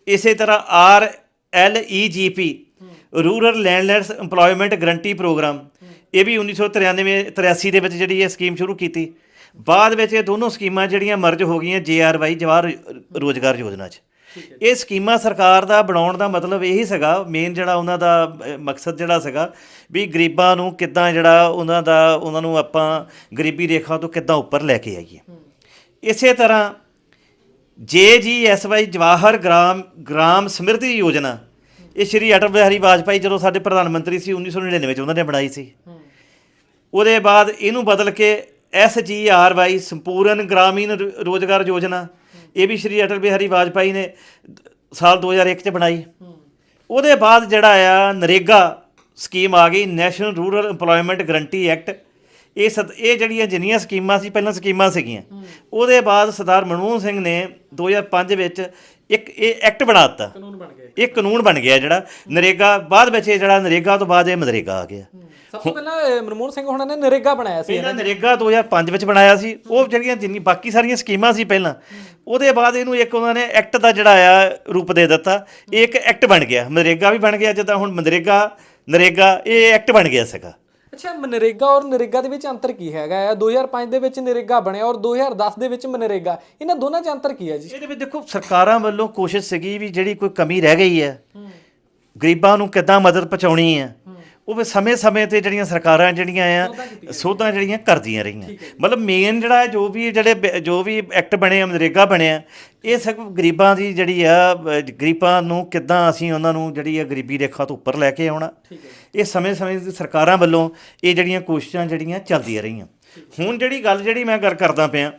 ਇਸੇ ਤਰ੍ਹਾਂ R L E G P rural landless EMPLOYMENT guarantee program ਇਹ ਵੀ 1993 83 ਦੇ ਵਿੱਚ ਜਿਹੜੀ ਇਹ ਸਕੀਮ ਸ਼ੁਰੂ ਕੀਤੀ। ਬਾਅਦ ਵਿੱਚ ਇਹ ਦੋਨੋਂ ਸਕੀਮਾਂ ਜਿਹੜੀਆਂ ਮਰਜ ਹੋ ਗਈਆਂ ਜੇਆਰਵਾਈ ਜਵਾਹਰ ਰੋਜ਼ਗਾਰ ਯੋਜਨਾ 'ਚ। ਇਹ ਸਕੀਮਾਂ ਸਰਕਾਰ ਦਾ ਬਣਾਉਣ ਦਾ ਮਤਲਬ ਇਹੀ ਸੀਗਾ ਮੇਨ ਜਿਹੜਾ ਉਹਨਾਂ ਦਾ ਮਕਸਦ ਜਿਹੜਾ ਸੀਗਾ ਵੀ ਗਰੀਬਾਂ ਨੂੰ ਕਿੱਦਾਂ ਜਿਹੜਾ ਉਹਨਾਂ ਦਾ ਉਹਨਾਂ ਨੂੰ ਆਪਾਂ ਗਰੀਬੀ ਰੇਖਾ ਤੋਂ ਕਿੱਦਾਂ ਉੱਪਰ ਲੈ ਕੇ ਆਈਏ। ਇਸੇ ਤਰ੍ਹਾਂ ਜੇਜੀਐਸਵਾਈ ਜਵਾਹਰ ਗ੍ਰਾਮ ਗ੍ਰਾਮ ਸਮਿਰਧੀ ਯੋਜਨਾ ਇਹ ਸ਼੍ਰੀ ਅਟਲ ਬਿਹਾਰੀ ਵਾਜਪਾਈ ਜਦੋਂ ਸਾਡੇ ਪ੍ਰਧਾਨ ਮੰਤਰੀ ਸੀ 1999 ਵਿੱਚ ਉਹਨਾਂ ਨੇ ਬਣਾਈ ਸੀ। ਉਹਦੇ ਬਾਅਦ ਇਹਨੂੰ ਬਦਲ ਕੇ ਐਸਜੀਆਰਵਾਈ ਸੰਪੂਰਨ ਗ੍ਰਾਮੀਣ ਰੋਜ਼ਗਾਰ ਯੋਜਨਾ ਇਹ ਵੀ ਸ਼੍ਰੀ ਅਟਲ ਬਿਹਾਰੀ ਵਾਜਪਾਈ ਨੇ ਸਾਲ 2001 ਚ ਬਣਾਈ। ਉਹਦੇ ਬਾਅਦ ਜਿਹੜਾ ਆ ਨਰੇਗਾ ਸਕੀਮ ਆ ਗਈ national rural EMPLOYMENT guarantee act ਇਹ ਸਦ- ਇਹ ਜਿਹੜੀਆਂ ਜਿੰਨੀਆਂ ਸਕੀਮਾਂ ਸੀ ਪਹਿਲਾਂ ਸਕੀਮਾਂ ਸੀਗੀਆਂ। ਉਹਦੇ ਬਾਅਦ ਸਰਦਾਰ ਮਨਮੋਹਨ ਸਿੰਘ ਨੇ 2005 ਵਿੱਚ ਇੱਕ ਇਹ ਐਕਟ ਬਣਾ ਦਿੱਤਾ। ਕਾਨੂੰਨ ਬਣ ਗਏ ਇਹ ਕਾਨੂੰਨ ਬਣ ਗਿਆ ਜਿਹੜਾ। ਨਰੇਗਾ ਬਾਅਦ ਵਿੱਚ ਇਹ ਜਿਹੜਾ ਨਰੇਗਾ ਤੋਂ ਬਾਅਦ ਇਹ ਮਨਰੇਗਾ ਆ ਗਿਆ। ਸਭ ਤੋਂ ਪਹਿਲਾਂ ਇਹ ਮਨਮੋਹਨ ਸਿੰਘ ਹੋਣਾ ਨੇ ਨਰੇਗਾ ਬਣਾਇਆ ਸੀ ਪਹਿਲਾਂ ਨਰੇਗਾ 2005 ਵਿੱਚ ਬਣਾਇਆ ਸੀ। ਉਹ ਜਿਹੜੀਆਂ ਜਿੰਨੀ ਬਾਕੀ ਸਾਰੀਆਂ ਸਕੀਮਾਂ ਸੀ ਪਹਿਲਾਂ ਉਹਦੇ ਬਾਅਦ ਇਹਨੂੰ ਇੱਕ ਉਹਨਾਂ ਨੇ ਐਕਟ ਦਾ ਜਿਹੜਾ ਆ ਰੂਪ ਦੇ ਦਿੱਤਾ। ਇਹ ਇੱਕ ਐਕਟ ਬਣ ਗਿਆ। ਮਨਰੇਗਾ ਵੀ ਬਣ ਗਿਆ ਜਿੱਦਾਂ ਹੁਣ ਮਨਰੇਗਾ ਨਰੇਗਾ ਇਹ ਐਕਟ ਬਣ ਗਿਆ ਸੀਗਾ। ਅੱਛਾ ਮਨਰੇਗਾ ਔਰ ਨਰੇਗਾ ਦੇ ਵਿੱਚ ਅੰਤਰ ਕੀ ਹੈਗਾ ਹੈ 2005 ਦੇ ਵਿੱਚ ਨਰੇਗਾ ਬਣਿਆ ਔਰ 2010 ਦੇ ਵਿੱਚ ਮਨਰੇਗਾ। ਇਹਨਾਂ ਦੋਨਾਂ 'ਚ ਅੰਤਰ ਕੀ ਹੈ ਜੀ? ਇਹਦੇ ਵਿੱਚ ਦੇਖੋ, ਸਰਕਾਰਾਂ ਵੱਲੋਂ ਕੋਸ਼ਿਸ਼ ਸੀਗੀ ਵੀ ਜਿਹੜੀ ਕੋਈ ਕਮੀ ਰਹਿ ਗਈ ਹੈ, ਗਰੀਬਾਂ ਨੂੰ ਕਿੱਦਾਂ ਮਦਦ ਪਹੁੰਚਾਉਣੀ ਹੈ। ਉਹ ਵੀ ਸਮੇਂ-ਸਮੇਂ ਤੇ ਜਿਹੜੀਆਂ ਸਰਕਾਰਾਂ ਜਿਹੜੀਆਂ ਆ ਸੋਧਾਂ ਜਿਹੜੀਆਂ ਕਰਦੀਆਂ ਰਹੀਆਂ। ਮਤਲਬ ਮੇਨ ਜਿਹੜਾ ਜੋ ਵੀ ਜਿਹੜੇ ਜੋ ਵੀ ਐਕਟ ਬਣੇ ਆ ਮਨਰੇਗਾ ਬਣਿਆ ਇਹ ਸਭ ਗਰੀਬਾਂ ਦੀ ਜਿਹੜੀ ਆ ਗਰੀਬਾਂ ਨੂੰ ਕਿੱਦਾਂ ਅਸੀਂ ਉਹਨਾਂ ਨੂੰ ਜਿਹੜੀ ਆ ਗਰੀਬੀ ਰੇਖਾ ਤੋਂ ਉੱਪਰ ਲੈ ਕੇ ਆਉਣਾ। ਇਹ ਸਮੇਂ-ਸਮੇਂ ਦੀ ਸਰਕਾਰਾਂ ਵੱਲੋਂ ਇਹ ਜਿਹੜੀਆਂ ਕੋਸ਼ਿਸ਼ਾਂ ਜਿਹੜੀਆਂ ਚੱਲਦੀਆਂ ਰਹੀਆਂ। ਹੁਣ ਜਿਹੜੀ ਗੱਲ ਜਿਹੜੀ ਮੈਂ ਗੱਲ ਕਰਦਾ ਪਿਆ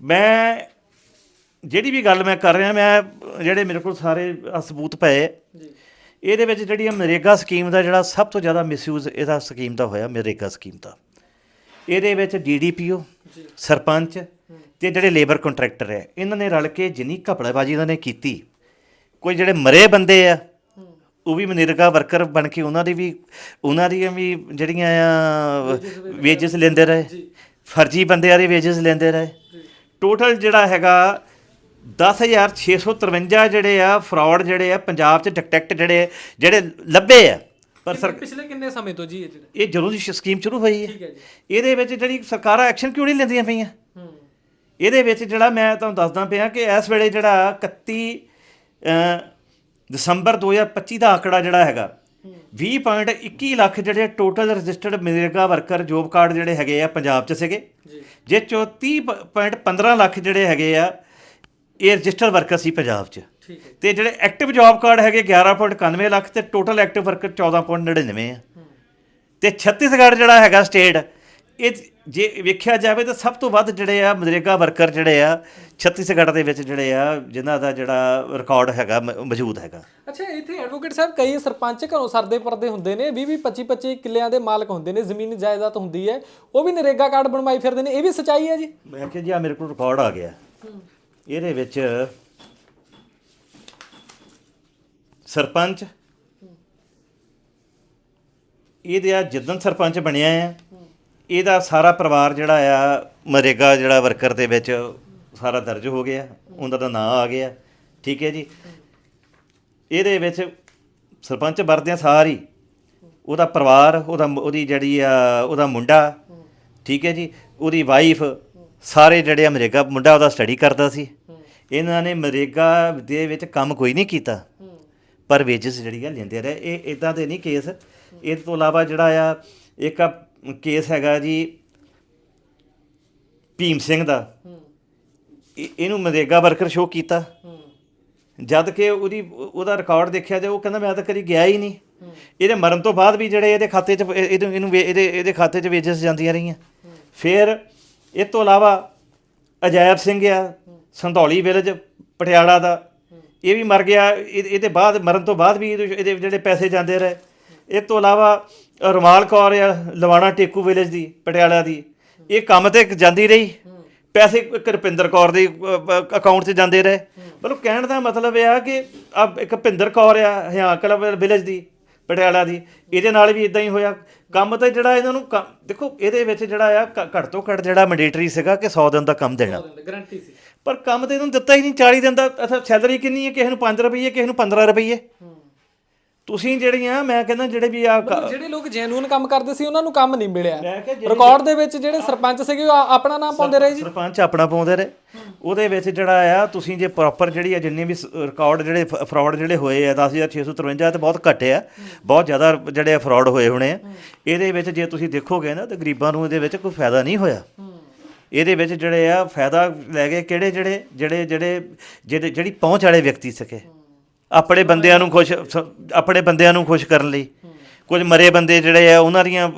ਮੈਂ ਜਿਹੜੀ ਵੀ ਗੱਲ ਮੈਂ ਕਰ ਰਿਹਾ ਮੈਂ ਜਿਹੜੇ ਮੇਰੇ ਕੋਲ ਸਾਰੇ ਸਬੂਤ ਪਏ। ਜੀ। ਇਹਦੇ ਵਿੱਚ ਜਿਹੜੀ ਨਰੇਗਾ ਸਕੀਮ ਦਾ ਜਿਹੜਾ ਸਭ ਤੋਂ ਜ਼ਿਆਦਾ ਮਿਸਯੂਜ਼ ਇਹਦਾ ਸਕੀਮ ਦਾ ਹੋਇਆ ਨਰੇਗਾ ਸਕੀਮ ਦਾ। ਇਹਦੇ ਵਿੱਚ ਡੀਡੀਪੀਓ ਸਰਪੰਚ ਤੇ ਜਿਹੜੇ ਲੇਬਰ ਕੰਟਰੈਕਟਰ ਹੈ ਇਹਨਾਂ ਨੇ ਰਲ ਕੇ ਜਿੰਨੀ ਘਪੜਾਬਾਜੀ ਇਹਨਾਂ ਨੇ ਕੀਤੀ ਕੋਈ ਜਿਹੜੇ ਮਰੇ ਬੰਦੇ ਆ ਉਹ ਵੀ ਮਨਰੇਗਾ ਵਰਕਰ ਬਣ ਕੇ ਉਹਨਾਂ ਦੀ ਵੀ ਉਹਨਾਂ ਦੀਆਂ ਵੀ ਜਿਹੜੀਆਂ ਆ ਵੇਜਸ ਲੈਂਦੇ ਰਹੇ। ਫਰਜ਼ੀ ਬੰਦਿਆਂ ਦੇ ਵੇਜਸ ਲੈਂਦੇ ਰਹੇ। ਟੋਟਲ ਜਿਹੜਾ ਹੈਗਾ 10653 ਜਿਹੜੇ ਆ ਫਰਾਡ ਜਿਹੜੇ ਆ ਪੰਜਾਬ 'ਚ ਡਿਟੈਕਟ ਜਿਹੜੇ ਜਿਹੜੇ ਲੱਭੇ ਆ। ਪਰ ਸਰ ਪਿਛਲੇ ਕਿੰਨੇ ਸਮੇਂ ਤੋਂ ਜੀ ਇਹ ਜਿਹੜਾ? ਇਹ ਜਦੋਂ ਦੀ ਸਕੀਮ ਸ਼ੁਰੂ ਹੋਈ ਹੈ। ਇਹਦੇ ਵਿੱਚ ਜਿਹੜੀ ਸਰਕਾਰਾਂ ਐਕਸ਼ਨ ਕਿਉਂ ਨਹੀਂ ਲੈਂਦੀਆਂ ਪਈਆਂ? ਇਹਦੇ ਵਿੱਚ ਜਿਹੜਾ ਮੈਂ ਤੁਹਾਨੂੰ ਦੱਸਦਾ ਪਿਆ ਕਿ ਇਸ ਵੇਲੇ ਜਿਹੜਾ 31 ਅ, ਦਸੰਬਰ 2025 ਦਾ ਆંકੜਾ ਜਿਹੜਾ ਹੈਗਾ 20.21 ਲੱਖ ਜਿਹੜੇ total registered MNREGA worker job card ਜਿਹੜੇ ਹੈਗੇ ਆ ਪੰਜਾਬ 'ਚ ਸੀਗੇ। ਜੀ। ਜੇ ਚੋਂ 30.15 ਲੱਖ ਜਿਹੜੇ ਹੈਗੇ ਆ ਇਹ ਰਜਿਸਟਰਡ ਵਰਕਰ ਸੀ ਪੰਜਾਬ 'ਚ। ਠੀਕ ਹੈ। ਤੇ ਜਿਹੜੇ ਐਕਟਿਵ ਜੌਬ ਕਾਰਡ ਹੈਗੇ 11.91 ਲੱਖ ਤੇ ਟੋਟਲ ਐਕਟਿਵ ਵਰਕਰ 14.99 ਆ। ਤੇ ਛੱਤੀਸਗੜ੍ਹ ਜਿਹੜਾ ਹੈਗਾ ਸਟੇਟ ਇਹ ਜੇ ਵੇਖਿਆ ਜਾਵੇ ਤਾਂ ਸਭ ਤੋਂ ਵੱਧ ਜਿਹੜੇ ਆ ਮਨਰੇਗਾ ਵਰਕਰ ਜਿਹੜੇ ਆ ਛੱਤੀਸਗੜ੍ਹ ਦੇ ਵਿੱਚ ਜਿਹੜੇ ਆ ਜਿਨ੍ਹਾਂ ਦਾ ਜਿਹੜਾ ਰਿਕਾਰਡ ਹੈਗਾ ਮੌਜੂਦ ਹੈਗਾ। ਅੱਛਾ ਇੱਥੇ ਐਡਵੋਕੇਟ ਸਾਹਿਬ ਕਈ ਸਰਪੰਚ ਘਰੋਂ ਸਰਦੇ ਪਰਦੇ ਹੁੰਦੇ ਨੇ 20 20 25 25 ਕਿੱਲਿਆਂ ਦੇ ਮਾਲਕ ਹੁੰਦੇ ਨੇ ਜ਼ਮੀਨ ਜਾਇਦਾਦ ਹੁੰਦੀ ਹੈ ਉਹ ਵੀ ਨਰੇਗਾ ਕਾਰਡ ਬਣਵਾਈ ਫਿਰਦੇ ਨੇ ਇਹ ਵੀ ਸਚਾਈ ਹੈ ਜੀ? ਮੈਂ ਕਿਹਾ ਜੀ ਆ ਮੇਰੇ ਕੋਲ ਰਿਕਾਰਡ ਆ ਗਿਆ। ਇਹਦੇ ਵਿੱਚ ਸਰਪੰਚ। ਇਹਦੇ ਆ ਜਿੱਦਣ ਸਰਪੰਚ ਬਣਿਆ ਆ, ਇਹਦਾ ਸਾਰਾ ਪਰਿਵਾਰ ਜਿਹੜਾ ਆ, ਮਰੇਗਾ ਜਿਹੜਾ ਵਰਕਰ ਦੇ ਵਿੱਚ, ਸਾਰਾ ਦਰਜ ਹੋ ਗਿਆ ਉਹਨਾਂ ਦਾ ਨਾਂ ਆ ਗਿਆ, ਠੀਕ ਹੈ ਜੀ। ਇਹਦੇ ਵਿੱਚ ਸਰਪੰਚ ਵਰਦਿਆਂ ਸਾਰੀ, ਉਹਦਾ ਪਰਿਵਾਰ, ਉਹਦਾ ਉਹਦੀ ਜਿਹੜੀ ਆ, ਉਹਦਾ ਮੁੰਡਾ, ਠੀਕ ਹੈ ਜੀ, ਉਹਦੀ ਵਾਈਫ ਸਾਰੇ ਜਿਹੜੇ ਅਮਰੀਕਾ ਮੁੰਡਾ ਉਹਦਾ ਸਟੱਡੀ ਕਰਦਾ ਸੀ। ਇਹਨਾਂ ਨੇ ਮਰੇਗਾ ਦੇ ਵਿੱਚ ਕੰਮ ਕੋਈ ਨਹੀਂ ਕੀਤਾ। ਪਰ ਵੇਜਸ ਜਿਹੜੀ ਆ ਲੈਂਦੇ ਰਹੇ, ਇਹ ਇਦਾਂ ਦੇ ਨਹੀਂ ਕੇਸ ਇਹ ਤੋਂ ਇਲਾਵਾ ਜਿਹੜਾ ਆ, ਇੱਕ ਕੇਸ ਹੈਗਾ ਜੀ ਭੀਮ ਸਿੰਘ ਦਾ। ਇਹਨੂੰ ਮਰੇਗਾ ਵਰਕਰ ਸ਼ੋ ਕੀਤਾ। ਜਦ ਕਿ ਉਹਦੀ, ਉਹਦਾ ਰਿਕਾਰਡ ਦੇਖਿਆ ਜਾਏ, ਉਹ ਕਹਿੰਦਾ ਮੈਂ ਤਾਂ ਕਦੀ ਗਿਆ ਹੀ ਨਹੀਂ। ਇਹਦੇ ਮਰਨ ਤੋਂ ਬਾਅਦ ਵੀ ਜਿਹੜੇ ਇਹਦੇ ਖਾਤੇ 'ਚ, ਇਹ- ਇਹਨੂੰ ਇਹਦੇ ਇਹਦੇ ਖਾਤੇ 'ਚ ਵੇਜਸ ਜਾਂਦੀਆਂ ਰਹੀਆਂ। ਫਿਰ ਇਹ ਤੋਂ ਇਲਾਵਾ ਅਜਾਇਬ ਸਿੰਘ ਆ, ਸੰਧੌਲੀ ਵਿਲੇਜ ਪਟਿਆਲਾ ਦਾ। ਇਹ ਵੀ ਮਰ ਗਿਆ, ਇਹ- ਇਹਦੇ ਬਾਅਦ, ਮਰਨ ਤੋਂ ਬਾਅਦ ਵੀ ਇਹਦੇ ਇਹਦੇ ਜਿਹੜੇ ਪੈਸੇ ਜਾਂਦੇ ਰਹੇ। ਇਹ ਤੋਂ ਇਲਾਵਾ ਰੁਮਾਲ ਕੌਰ ਆ, ਲਵਾਣਾ ਟੇਕੂ ਵਿਲੇਜ ਦੀ, ਪਟਿਆਲਾ ਦੀ। ਇਹ ਕੰਮ ਤੇ ਜਾਂਦੀ ਰਹੀ। ਪੈਸੇ ਇੱਕ ਰੁਪਿੰਦਰ ਕੌਰ ਦੇ ਅਕਾਊਂਟ 'ਚ ਜਾਂਦੇ ਰਹੇ। ਮਤਲਬ ਕਹਿਣ ਦਾ ਮਤਲਬ ਇਹ ਆ ਕਿ ਆ ਇੱਕ ਭਿੰਦਰ ਕੌਰ ਆ ਹਿਆਂ ਕਲਬ ਵਿਲੇਜ ਦੀ, ਪਟਿਆਲਾ ਦੀ। ਇਹਦੇ ਨਾਲ ਵੀ ਇਦਾਂ ਹੀ ਹੋਇਆ। ਕੰਮ ਤਾਂ ਜਿਹੜਾ ਇਹਨਾਂ ਨੂੰ ਕੰਮ- ਦੇਖੋ ਇਹਦੇ ਵਿੱਚ ਜਿਹੜਾ ਆ ਘ- ਘੱਟ ਤੋਂ ਘੱਟ ਜਿਹੜਾ ਮੈਂਡੇਟਰੀ ਸੀਗਾ ਕਿ 100 ਦਿਨ ਦਾ ਕੰਮ ਦੇਣਾ। ਗਾਰੰਟੀ ਸੀ। ਪਰ ਕੰਮ ਤੇ ਇਹਨੂੰ ਦਿੱਤਾ ਹੀ ਨਹੀਂ 40 ਦਿਨ ਦਾ ਅੱਛਾ ਸੈਲਰੀ ਕਿੰਨੀ ਹੈ? ਕਿਸੇ ਨੂੰ 5 ਰੁਪਏ ਕਿਸੇ ਨੂੰ 15 ਰੁਪਏ ਤੁਸੀਂ ਜਿਹੜੀਆਂ ਮੈਂ ਕਹਿੰਦਾ ਜਿਹੜੇ ਵੀ ਆ ਕ- ਜਿਹੜੇ ਲੋਕ ਜੈਨੂਨ ਕੰਮ ਕਰਦੇ ਸੀ ਉਹਨਾਂ ਨੂੰ ਕੰਮ ਨਹੀਂ ਮਿਲਿਆ। ਕਿਹਾ ਰਿਕਾਰਡ ਦੇ ਵਿੱਚ ਜਿਹੜੇ ਸਰਪੰਚ ਸੀਗੇ ਉਹ ਆ- ਆਪਣਾ ਨਾਮ ਪਾਉਂਦੇ ਰਹੇ ਜੀ। ਸਰਪੰਚ ਆਪਣਾ ਪਾਉਂਦੇ ਰਹੇ। ਉਹਦੇ ਵਿੱਚ ਜਿਹੜਾ ਆ ਤੁਸੀਂ ਜੇ ਪ੍ਰੋਪਰ ਜਿਹੜੀ ਆ ਜਿੰਨੇ ਵੀ ਰਿਕਾਰਡ ਜਿਹੜੇ ਫਰਾਡ ਜਿਹੜੇ ਹੋਏ ਆ 10653 ਤੇ ਬਹੁਤ ਘੱਟ ਆ। ਬਹੁਤ ਜ਼ਿਆਦਾ ਜਿਹੜੇ ਫਰਾਡ ਹੋਏ ਹੋਣੇ ਆ। ਇਹਦੇ ਵਿੱਚ ਜੇ ਤੁਸੀਂ ਦੇਖੋਗੇ ਨਾ ਤਾਂ ਗਰੀਬਾਂ ਨੂੰ ਇਹਦੇ ਵਿੱਚ ਕੋਈ ਫਾਇਦਾ ਨਹੀਂ ਹੋਇਆ। ਇਹਦੇ ਵਿੱਚ ਜਿਹੜੇ ਆ ਫਾਇਦਾ ਲੈ ਗਏ ਕਿਹੜੇ ਜਿਹੜੇ ਜਿਹੜੇ ਜਿਹੜੇ ਜਿਹੜੇ ਜਿਹੜੀ ਪਹੁੰਚ ਵਾਲੇ ਵਿਅਕਤੀ ਸਕੇ ਆਪਣੇ ਬੰਦਿਆਂ ਨੂੰ ਖੁਸ਼ ਸ- ਆਪਣੇ ਬੰਦਿਆਂ ਨੂੰ ਖੁਸ਼ ਕਰਨ ਲਈ। ਕੁਝ ਮਰੇ ਬੰਦੇ ਜਿਹੜੇ ਆ ਉਹਨਾਂ ਦੀਆਂ ਅ,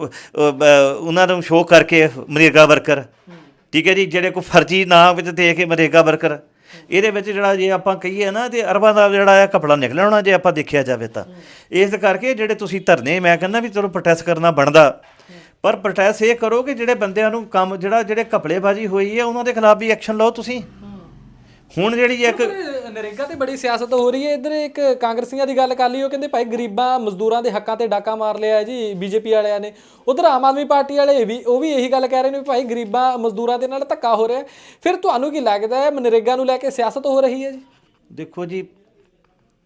ਬ- ਉਹਨਾਂ ਨੂੰ ਸ਼ੋਅ ਕਰਕੇ ਮਨਰੇਗਾ ਵਰਕਰ। ਠੀਕ ਹੈ ਜੀ ਜਿਹੜੇ ਕੋਈ ਫਰਜ਼ੀ ਨਾਂ ਵਿੱਚ ਦੇ ਕੇ ਮਨਰੇਗਾ ਵਰਕਰ। ਇਹਦੇ ਵਿੱਚ ਜਿਹੜਾ ਜੇ ਆਪਾਂ ਕਹੀਏ ਨਾ ਤੇ ਅਰਬਾਂ ਦਾ ਜਿਹੜਾ ਆ ਕਪੜਾ ਨਿਕਲਿਆ ਹੋਣਾ ਜੇ ਆਪਾਂ ਦੇਖਿਆ ਜਾਵੇ ਤਾਂ। ਇਸ ਕਰਕੇ ਜਿਹੜੇ ਤੁਸੀਂ ਧਰਨੇ ਮੈਂ ਕਹਿੰਦਾ ਵੀ ਚਲੋ ਪ੍ਰੋਟੈਸਟ ਕਰਨਾ ਬਣਦਾ। ਪਰ ਪ੍ਰੋਟੈਸਟ ਇਹ ਕਰੋ ਕਿ ਜਿਹੜੇ ਬੰਦਿਆਂ ਨੂੰ ਕੰਮ ਜਿਹੜਾ ਜਿਹੜੇ ਕਪੜੇਬਾਜ਼ੀ ਹੋਈ ਹੈ ਉਹਨਾਂ ਦੇ ਖਿਲਾਫ ਵੀ ਐਕਸ਼ਨ ਲਓ ਤੁਸੀਂ। ਹੁਣ ਜਿਹੜੀ ਇੱਕ ਨਰੇਗਾ ਤੇ ਬੜੀ ਸਿਆਸਤ ਹੋ ਰਹੀ ਹੈ। ਇੱਧਰ ਇੱਕ ਕਾਂਗਰਸੀਆਂ ਦੀ ਗੱਲ ਕਰ ਲਈ ਉਹ ਕਹਿੰਦੇ ਭਾਈ ਗਰੀਬਾਂ ਮਜ਼ਦੂਰਾਂ ਦੇ ਹੱਕਾਂ ਤੇ ਡਾਕਾ ਮਾਰ ਲਿਆ ਹੈ ਜੀ ਬੀਜੇਪੀ ਵਾਲਿਆਂ ਨੇ। ਉਧਰ ਆਮ ਆਦਮੀ ਪਾਰਟੀ ਵਾਲੇ ਵੀ ਉਹ ਵੀ ਇਹੀ ਗੱਲ ਕਹਿ ਰਹੇ ਨੇ ਵੀ ਭਾਈ ਗਰੀਬਾਂ ਮਜ਼ਦੂਰਾਂ ਦੇ ਨਾਲ ਧੱਕਾ ਹੋ ਰਿਹਾ। ਫਿਰ ਤੁਹਾਨੂੰ ਕੀ ਲੱਗਦਾ ਹੈ ਮਨਰੇਗਾ ਨੂੰ ਲੈ ਕੇ ਸਿਆਸਤ ਹੋ ਰਹੀ ਹੈ ਜੀ? ਦੇਖੋ ਜੀ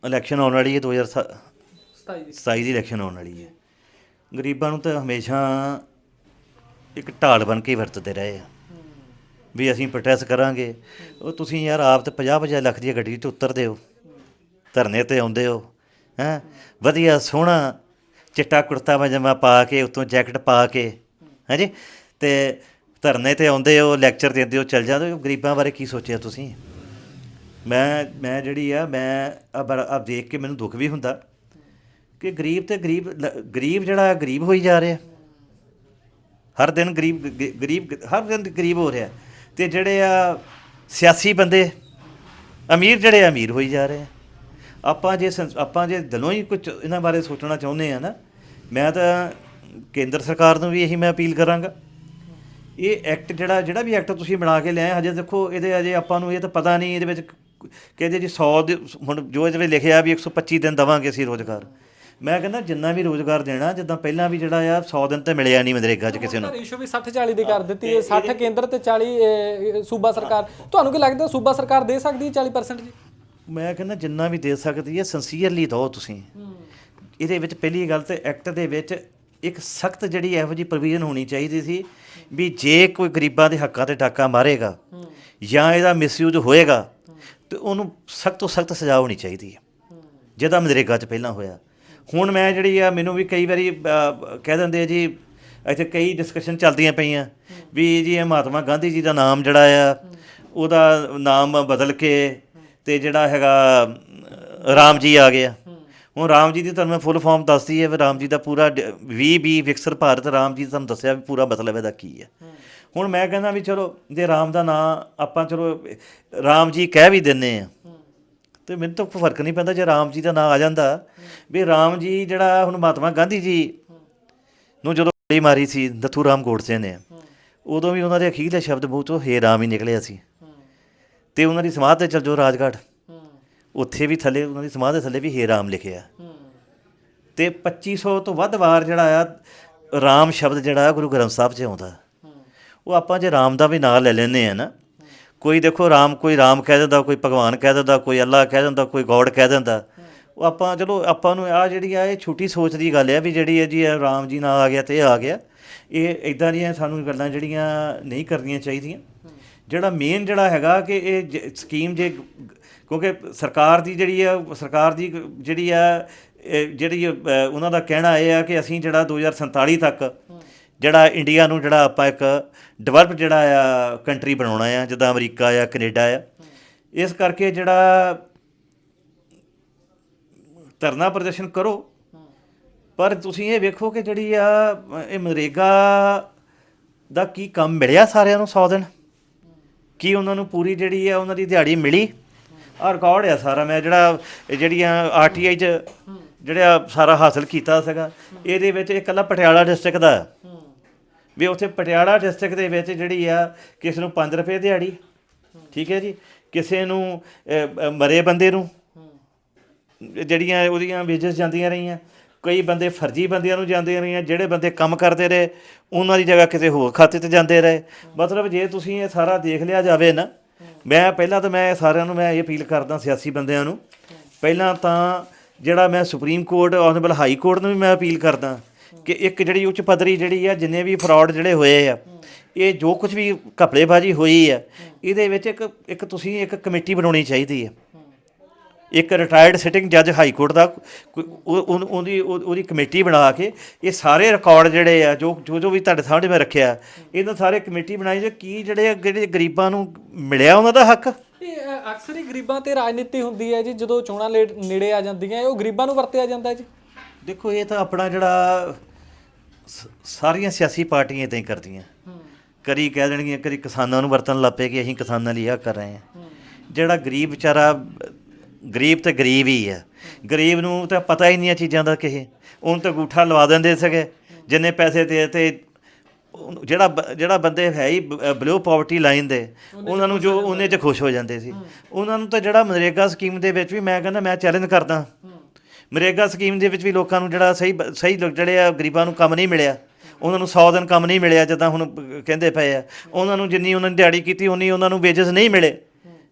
ਇਲੈਕਸ਼ਨ ਆਉਣ ਵਾਲੀ ਹੈ 2027 27 ਦੀ। ਇਲੈਕਸ਼ਨ ਆਉਣ ਵਾਲੀ ਹੈ। ਗਰੀਬਾਂ ਨੂੰ ਤਾਂ ਹਮੇਸ਼ਾ ਇੱਕ ਢਾਲ ਬਣ ਕੇ ਵਰਤਦੇ ਰਹੇ ਆ। ਵੀ ਅਸੀਂ ਪ੍ਰੋਟੈਸਟ ਕਰਾਂਗੇ। ਉਹ ਤੁਸੀਂ ਯਾਰ ਆਪ ਤੇ 50 50 ਲੱਖ ਦੀ ਗੱਡੀ 'ਚ ਉਤਰਦੇ ਹੋ। ਧਰਨੇ ਤੇ ਆਉਂਦੇ ਹੋ। ਹੈ? ਵਧੀਆ ਸੋਹਣਾ ਚਿੱਟਾ ਕੁੜਤਾ ਪਜਾਮਾ ਪਾ ਕੇ, ਉੱਤੋਂ ਜੈਕਟ ਪਾ ਕੇ। ਹਾਂਜੀ? ਤੇ ਧਰਨੇ ਤੇ ਆਉਂਦੇ ਹੋ ਲੈਕਚਰ ਦਿੰਦੇ ਹੋ, ਚੱਲ ਜਾਂਦੇ ਹੋ। ਗਰੀਬਾਂ ਬਾਰੇ ਕੀ ਸੋਚਿਆ ਤੁਸੀਂ? ਮੈਂ ਮੈਂ ਜਿਹੜੀ ਆ, ਮੈਂ ਆ ਦੇਖ ਕੇ ਮੈਨੂੰ ਦੁੱਖ ਵੀ ਹੁੰਦਾ ਕਿ ਗਰੀਬ ਤੇ ਗਰੀਬ, ਲ- ਗਰੀਬ ਜਿਹੜਾ ਗਰੀਬ ਹੋਈ ਜਾ ਰਿਹਾ। ਹਰ ਦਿਨ ਗਰੀਬ, ਗ- ਗਰੀਬ, ਹਰ ਦਿਨ ਗਰੀਬ ਹੋ ਰਿਹਾ। ਤੇ ਜਿਹੜੇ ਆ ਸਿਆਸੀ ਬੰਦੇ, ਅਮੀਰ ਜਿਹੜੇ ਆ, ਅਮੀਰ ਹੋਈ ਜਾ ਰਹੇ ਆ। ਆਪਾਂ ਜੇ ਸੰਸ- ਆਪਾਂ ਜੇ ਦਿਲੋਂ ਹੀ ਕੁਝ ਇਹਨਾਂ ਬਾਰੇ ਸੋਚਣਾ ਚਾਹੁੰਦੇ ਆ ਨਾ, ਮੈਂ ਤਾਂ ਕੇਂਦਰ ਸਰਕਾਰ ਨੂੰ ਵੀ ਇਹੀ ਮੈਂ ਅਪੀਲ ਕਰਾਂਗਾ। ਇਹ ਐਕਟ ਜਿਹੜਾ ਜਿਹੜਾ ਵੀ ਐਕਟ ਤੁਸੀਂ ਬਣਾ ਕੇ ਲਿਆਏ, ਹਜੇ ਦੇਖੋ ਇਹਦੇ ਅਜੇ ਆਪਾਂ ਨੂੰ ਇਹ ਤਾਂ ਪਤਾ ਨਹੀਂ ਇਹਦੇ ਵਿੱਚ ਕ- ਕਹਿੰਦੇ ਜੀ 100 ਦੇ, ਹੁਣ ਜੋ ਇਹਦੇ ਵਿੱਚ ਲਿਖਿਆ ਵੀ 125 ਦਿਨ ਦਵਾਂਗੇ ਅਸੀਂ ਰੋਜ਼ਗਾਰ। ਮੈਂ ਕਹਿੰਦਾ ਜਿੰਨਾ ਵੀ ਰੋਜ਼ਗਾਰ ਦੇਣਾ ਜਿੱਦਾਂ ਪਹਿਲਾਂ ਵੀ ਜਿਹੜਾ ਆ 100 ਦਿਨ ਤੇ ਮਿਲਿਆ ਨਹੀਂ ਮਨਰੇਗਾ 'ਚ ਕਿਸੇ ਨੂੰ। ਰੇਸ਼ੋ ਵੀ 60 40 ਦੀ ਕਰ ਦਿੱਤੀ ਹੈ 60 ਕੇਂਦਰ ਤੇ 40 ਅਹ, ਸੂਬਾ ਸਰਕਾਰ। ਤੁਹਾਨੂੰ ਕੀ ਲੱਗਦਾ ਸੂਬਾ ਸਰਕਾਰ ਦੇ ਸਕਦੀ ਹੈ 40% ਜੀ? ਮੈਂ ਕਹਿੰਦਾ ਜਿੰਨਾ ਵੀ ਦੇ ਸਕਦੀ ਹੈ ਸਿੰਸੀਅਰਲੀ ਦਿਓ ਤੁਸੀਂ। ਇਹਦੇ ਵਿੱਚ ਪਹਿਲੀ ਗੱਲ ਤੇ ਐਕਟ ਦੇ ਵਿੱਚ ਇੱਕ ਸਖਤ ਜਿਹੜੀ ਇਹੋ ਜਿਹੀ ਪ੍ਰੋਵੀਜ਼ਨ ਹੋਣੀ ਚਾਹੀਦੀ ਸੀ ਵੀ ਜੇ ਕੋਈ ਗਰੀਬਾਂ ਦੇ ਹੱਕਾਂ ਤੇ ਡਾਕਾ ਮਾਰੇਗਾ ਜਾਂ ਇਹਦਾ ਮਿਸਯੂਜ਼ ਹੋਏਗਾ ਤੇ ਉਹਨੂੰ ਸਖਤ ਤੋਂ ਸਖਤ ਸਜ਼ਾ ਹੋਣੀ ਚਾਹੀਦੀ ਹੈ। ਜਿਹਦਾ ਮਨਰੇਗਾ 'ਚ ਪਹਿਲਾਂ ਹੋਇਆ। ਹੁਣ ਮੈਂ ਜਿਹੜੀ ਆ ਮੈਨੂੰ ਵੀ ਕਈ ਵਾਰੀ ਅ, ਕਹਿ ਦਿੰਦੇ ਆ ਜੀ ਇੱਥੇ ਕਈ ਡਿਸਕਸ਼ਨ ਚੱਲਦੀਆਂ ਪਈਆਂ। ਵੀ ਜੀ ਇਹ ਮਹਾਤਮਾ ਗਾਂਧੀ ਜੀ ਦਾ ਨਾਮ ਜਿਹੜਾ ਆ ਉਹਦਾ ਨਾਮ ਬਦਲ ਕੇ ਤੇ ਜਿਹੜਾ ਹੈਗਾ ਅ, ਰਾਮ ਜੀ ਆ ਗਿਆ ਹੁਣ ਰਾਮ ਜੀ ਦੀ ਤੁਹਾਨੂੰ ਮੈਂ ਫੁੱਲ ਫਾਰਮ ਦੱਸਦੀ ਹੈ ਵੀ ਰਾਮ ਜੀ ਦਾ ਪੂਰਾ 20 20 ਵਿਕਸਰ ਭਾਰਤ ਰਾਮ ਜੀ ਤੁਹਾਨੂੰ ਦੱਸਿਆ ਵੀ ਪੂਰਾ ਮਤਲਬ ਇਹਦਾ ਕੀ ਹੈ ਹੁਣ ਮੈਂ ਕਹਿੰਦਾ ਵੀ ਚਲੋ ਜੇ ਰਾਮ ਦਾ ਨਾਂ ਆਪਾਂ ਚਲੋ ਰਾਮ ਜੀ ਕਹਿ ਵੀ ਦਿੰਨੇ ਆ ਤੇ ਮੈਨੂੰ ਤਾਂ ਕੋਈ ਫ਼ਰਕ ਨਹੀਂ ਪੈਂਦਾ ਜੇ ਰਾਮ ਜੀ ਦਾ ਨਾਂ ਆ ਜਾਂਦਾ। ਵੀ ਰਾਮ ਜੀ ਜਿਹੜਾ ਹੁਣ ਮਹਾਤਮਾ ਗਾਂਧੀ ਜੀ ਨੂੰ ਜਦੋਂ ਗੋਲੀ ਮਾਰੀ ਸੀ, ਨਥੂ ਰਾਮ ਗੋਡਸੇ ਨੇ, ਉਦੋਂ ਵੀ ਉਹਨਾਂ ਦੇ ਅਖੀਰਲੇ ਸ਼ਬਦ ਮੂੰਹ ਤੋਂ ਹੇ ਰਾਮ ਹੀ ਨਿਕਲਿਆ ਸੀ। ਤੇ ਉਹਨਾਂ ਦੀ ਸਮਾਧ ਤੇ ਚਲ ਜੋ ਰਾਜਗੜ੍ਹ ਉੱਥੇ ਵੀ ਥੱਲੇ, ਉਹਨਾਂ ਦੀ ਸਮਾਧ ਦੇ ਥੱਲੇ ਵੀ ਹੇ ਰਾਮ ਲਿਖਿਆ। ਤੇ 2500 ਤੋਂ ਵੱਧ ਵਾਰ ਜਿਹੜਾ ਆ, ਰਾਮ ਸ਼ਬਦ ਜਿਹੜਾ ਗੁਰੂ ਗ੍ਰੰਥ ਸਾਹਿਬ 'ਚ ਆਉਂਦਾ। ਉਹ ਆਪਾਂ ਜੇ ਰਾਮ ਦਾ ਵੀ ਨਾਂ ਲੈ ਲੈਨੇ ਆ ਨਾ, ਕੋਈ ਦੇਖੋ ਰਾਮ ਕੋਈ ਰਾਮ ਕਹਿ ਦਿੰਦਾ, ਕੋਈ ਭਗਵਾਨ ਕਹਿ ਦਿੰਦਾ, ਕੋਈ ਅੱਲਾ ਕਹਿ ਦਿੰਦਾ, ਕੋਈ ਗੋਡ ਕਹਿ ਦਿੰਦਾ ਉਹ ਆਪਾਂ ਚਲੋ, ਆਪਾਂ ਨੂੰ ਆ ਜਿਹੜੀ ਆ, ਇਹ ਛੋਟੀ ਸੋਚ ਦੀ ਗੱਲ ਆ ਵੀ ਜਿਹੜੀ ਹੈ ਜੀ ਰਾਮ ਜੀ ਨਾਲ ਆ ਗਿਆ ਤੇ ਇਹ ਆ ਗਿਆ। ਇਹ ਇਦਾਂ ਦੀਆਂ ਸਾਨੂੰ ਗੱਲਾਂ ਜਿਹੜੀਆਂ ਨਹੀਂ ਕਰਨੀਆਂ ਚਾਹੀਦੀਆਂ। ਜਿਹੜਾ ਮੇਨ ਜਿਹੜਾ ਹੈਗਾ ਕਿ ਇਹ ਜ- ਸਕੀਮ ਜੇ ਕਿਉਂਕਿ ਸਰਕਾਰ ਦੀ ਜਿਹੜੀ ਆ, ਸਰਕਾਰ ਦੀ ਜਿਹੜੀ ਆ ਜਿਹੜੀ ਉਹਨਾਂ ਦਾ ਕਹਿਣਾ ਇਹ ਆ ਕਿ ਅਸੀਂ ਜਿਹੜਾ 2047 ਤੱਕ ਜਿਹੜਾ ਇੰਡੀਆ ਨੂੰ ਜਿਹੜਾ ਆਪਾਂ ਇੱਕ ਡਿਵੈਲਪ ਜਿਹੜਾ ਆ ਕੰਟਰੀ ਬਣਾਉਣਾ ਆ, ਜਿੱਦਾਂ ਅਮਰੀਕਾ ਆ, ਕੈਨੇਡਾ ਆ। ਇਸ ਕਰਕੇ ਜਿਹੜਾ ਧਰਨਾ ਪ੍ਰਦਰਸ਼ਨ ਕਰੋ। ਪਰ ਤੁਸੀਂ ਇਹ ਵੇਖੋ ਕਿ ਜਿਹੜੀ ਆ, ਇਹ ਮਨਰੇਗਾ ਦਾ ਕੀ ਕੰਮ ਮਿਲਿਆ ਸਾਰਿਆਂ ਨੂੰ 100 ਦਿਨ? ਕੀ ਉਹਨਾਂ ਨੂੰ ਪੂਰੀ ਜਿਹੜੀ ਆ, ਉਹਨਾਂ ਦੀ ਦਿਹਾੜੀ ਮਿਲੀ? ਆ ਰਿਕਾਰਡ ਆ ਸਾਰਾ। ਮੈਂ ਜਿਹੜਾ ਇਹ ਜਿਹੜੀਆਂ ਆਰਟੀਆਈ ਚ ਜਿਹੜਾ ਸਾਰਾ ਹਾਸਲ ਕੀਤਾ ਸੀਗਾ, ਇਹਦੇ ਵਿੱਚ ਇਹ ਇਕੱਲਾ ਪਟਿਆਲਾ ਡਿਸਟ੍ਰਿਕਟ ਦਾ। ਵੀ ਉੱਥੇ ਪਟਿਆਲਾ ਡਿਸਟ੍ਰਿਕਟ ਦੇ ਵਿੱਚ ਜਿਹੜੀ ਆ, ਕਿਸੇ ਨੂੰ 5 ਰੁਪਏ ਦਿਹਾੜੀ। ਠੀਕ ਹੈ ਜੀ? ਕਿਸੇ ਨੂੰ ਮਰੇ ਬੰਦੇ ਨੂੰ। ਜਿਹੜੀਆਂ ਉਹਦੀਆਂ ਵੇਜਸ ਜਾਂਦੀਆਂ ਰਹੀਆਂ, ਕਈ ਬੰਦੇ ਫਰਜ਼ੀ ਬੰਦਿਆਂ ਨੂੰ ਜਾਂਦੇ ਰਹੀਆਂ, ਜਿਹੜੇ ਬੰਦੇ ਕੰਮ ਕਰਦੇ ਰਹੇ, ਉਹਨਾਂ ਦੀ ਜਗ੍ਹਾ ਕਿਸੇ ਹੋਰ ਖਾਤੇ ਤੇ ਜਾਂਦੇ ਰਹੇ। ਮਤਲਬ ਜੇ ਤੁਸੀਂ ਇਹ ਸਾਰਾ ਦੇਖ ਲਿਆ ਜਾਵੇ ਨਾ, ਮੈਂ ਪਹਿਲਾਂ ਤਾਂ ਮੈਂ ਸਾਰਿਆਂ ਨੂੰ ਮੈਂ ਇਹ ਅਪੀਲ ਕਰਦਾ ਸਿਆਸੀ ਬੰਦਿਆਂ ਨੂੰ, ਪਹਿਲਾਂ ਤਾਂ ਜਿਹੜਾ ਮੈਂ supreme court honourable high court ਨੂੰ ਵੀ ਮੈਂ ਅਪੀਲ ਕਰਦਾ ਕਿ ਇੱਕ ਜਿਹੜੀ ਉੱਚ ਪੱਧਰੀ ਜਿਹੜੀ ਆ, ਜਿੰਨੇ ਵੀ ਫਰਾਡ ਜਿਹੜੇ ਹੋਏ ਆ, ਇਹ ਜੋ ਕੁਝ ਵੀ ਘਪਲੇਬਾਜ਼ੀ ਹੋਈ ਆ, ਇਹਦੇ ਵਿੱਚ ਇੱਕ ਇੱਕ ਤੁਸੀਂ ਇੱਕ ਕਮੇਟੀ ਬਣਾਉਣੀ ਚਾਹੀਦੀ ਹੈ ਇੱਕ ਰਿਟਾਇਰਡ ਸਿਟਿੰਗ ਜੱਜ ਹਾਈ ਕੋਰਟ ਦਾ ਉਹਦੀ ਉਹ- ਉਹਦੀ ਕਮੇਟੀ ਬਣਾ ਕੇ ਇਹ ਸਾਰੇ ਰਿਕਾਰਡ ਜਿਹੜੇ ਆ ਜੋ ਜੋ ਜੋ ਵੀ ਤੁਹਾਡੇ ਸਾਹਮਣੇ ਮੈਂ ਰੱਖਿਆ ਇਹਨਾਂ ਸਾਰੇ ਕਮੇਟੀ ਬਣਾਈ ਜੇ ਕੀ ਜਿਹੜੇ ਜਿਹੜੇ ਗਰੀਬਾਂ ਨੂੰ ਮਿਲਿਆ ਉਹਨਾਂ ਦਾ ਹੱਕ? ਇਹ ਅਕਸਰ ਹੀ ਗਰੀਬਾਂ ਤੇ ਰਾਜਨੀਤੀ ਹੁੰਦੀ ਹੈ ਜੀ ਜਦੋਂ ਚੋਣਾਂ ਨੇੜੇ ਆ ਜਾਂਦੀਆਂ ਉਹ ਗਰੀਬਾਂ ਨੂੰ ਵਰਤਿਆ ਜਾਂਦਾ ਜੀ। ਦੇਖੋ ਇਹ ਤਾਂ ਆਪਣਾ ਜਿਹੜਾ ਸਾਰੀਆਂ ਸਿਆਸੀ ਪਾਰਟੀਆਂ ਇਦਾਂ ਹੀ ਕਰਦੀਆਂ। ਕਰੀ ਕਹਿ ਦੇਣਗੀਆਂ ਕਰੀ ਕਿਸਾਨਾਂ ਨੂੰ ਵਰਤਣ ਲੱਪੇ ਕਿ ਅਸੀਂ ਕਿਸਾਨਾਂ ਲਈ ਆ ਕਰ ਰਹੇ ਹਾਂ। ਜਿਹੜਾ ਗਰੀਬ ਵਿਚਾਰਾ ਗਰੀਬ ਤੇ ਗਰੀਬ ਹੀ ਆ। ਗਰੀਬ ਨੂੰ ਤਾਂ ਪਤਾ ਹੀ ਨਹੀਂ ਇਹ ਚੀਜ਼ਾਂ ਦਾ ਕਿਸੇ। ਉਹਨੂੰ ਤਾਂ ਅੰਗੂਠਾ ਲਵਾ ਦਿੰਦੇ ਸੀਗੇ, ਜਿੰਨੇ ਪੈਸੇ ਦੇ ਤੇ ਉਹਨੂੰ- ਜਿਹੜਾ ਬ- ਜਿਹੜਾ ਬੰਦੇ ਹੈ ਹੀ ਬਲੂ ਪਾਵਰਟੀ ਲਾਈਨ ਦੇ, ਉਹਨਾਂ ਨੂੰ ਜੋ ਉਹਨੇ 'ਚ ਖੁਸ਼ ਹੋ ਜਾਂਦੇ ਸੀ। ਉਹਨਾਂ ਨੂੰ ਤਾਂ ਜਿਹੜਾ ਮਨਰੇਗਾ ਸਕੀਮ ਦੇ ਵਿੱਚ ਵੀ ਮੈਂ ਕਹਿੰਦਾ ਮੈਂ ਚੈਲੰਜ ਕਰਦਾ। ਮਨਰੇਗਾ ਸਕੀਮ ਦੇ ਵਿੱਚ ਵੀ ਲੋਕਾਂ ਨੂੰ ਜਿਹੜਾ ਸਹੀ ਬ- ਸਹੀ ਲੋਕ ਜਿਹੜੇ ਆ ਗਰੀਬਾਂ ਨੂੰ ਕੰਮ ਨਹੀਂ ਮਿਲਿਆ। ਉਹਨਾਂ ਨੂੰ 100 ਦਿਨ ਕੰਮ ਨਹੀਂ ਮਿਲਿਆ, ਜਿੱਦਾਂ ਹੁਣ ਬ- ਕਹਿੰਦੇ ਪਏ ਆ। ਉਹਨਾਂ ਨੂੰ ਜਿੰਨੀ ਉਹਨਾਂ ਨੇ ਦਿਹਾੜੀ ਕੀਤੀ, ਉਨੀ ਉਹਨਾਂ ਨੂੰ ਵੇਜਸ ਨਹੀਂ ਮਿਲੇ।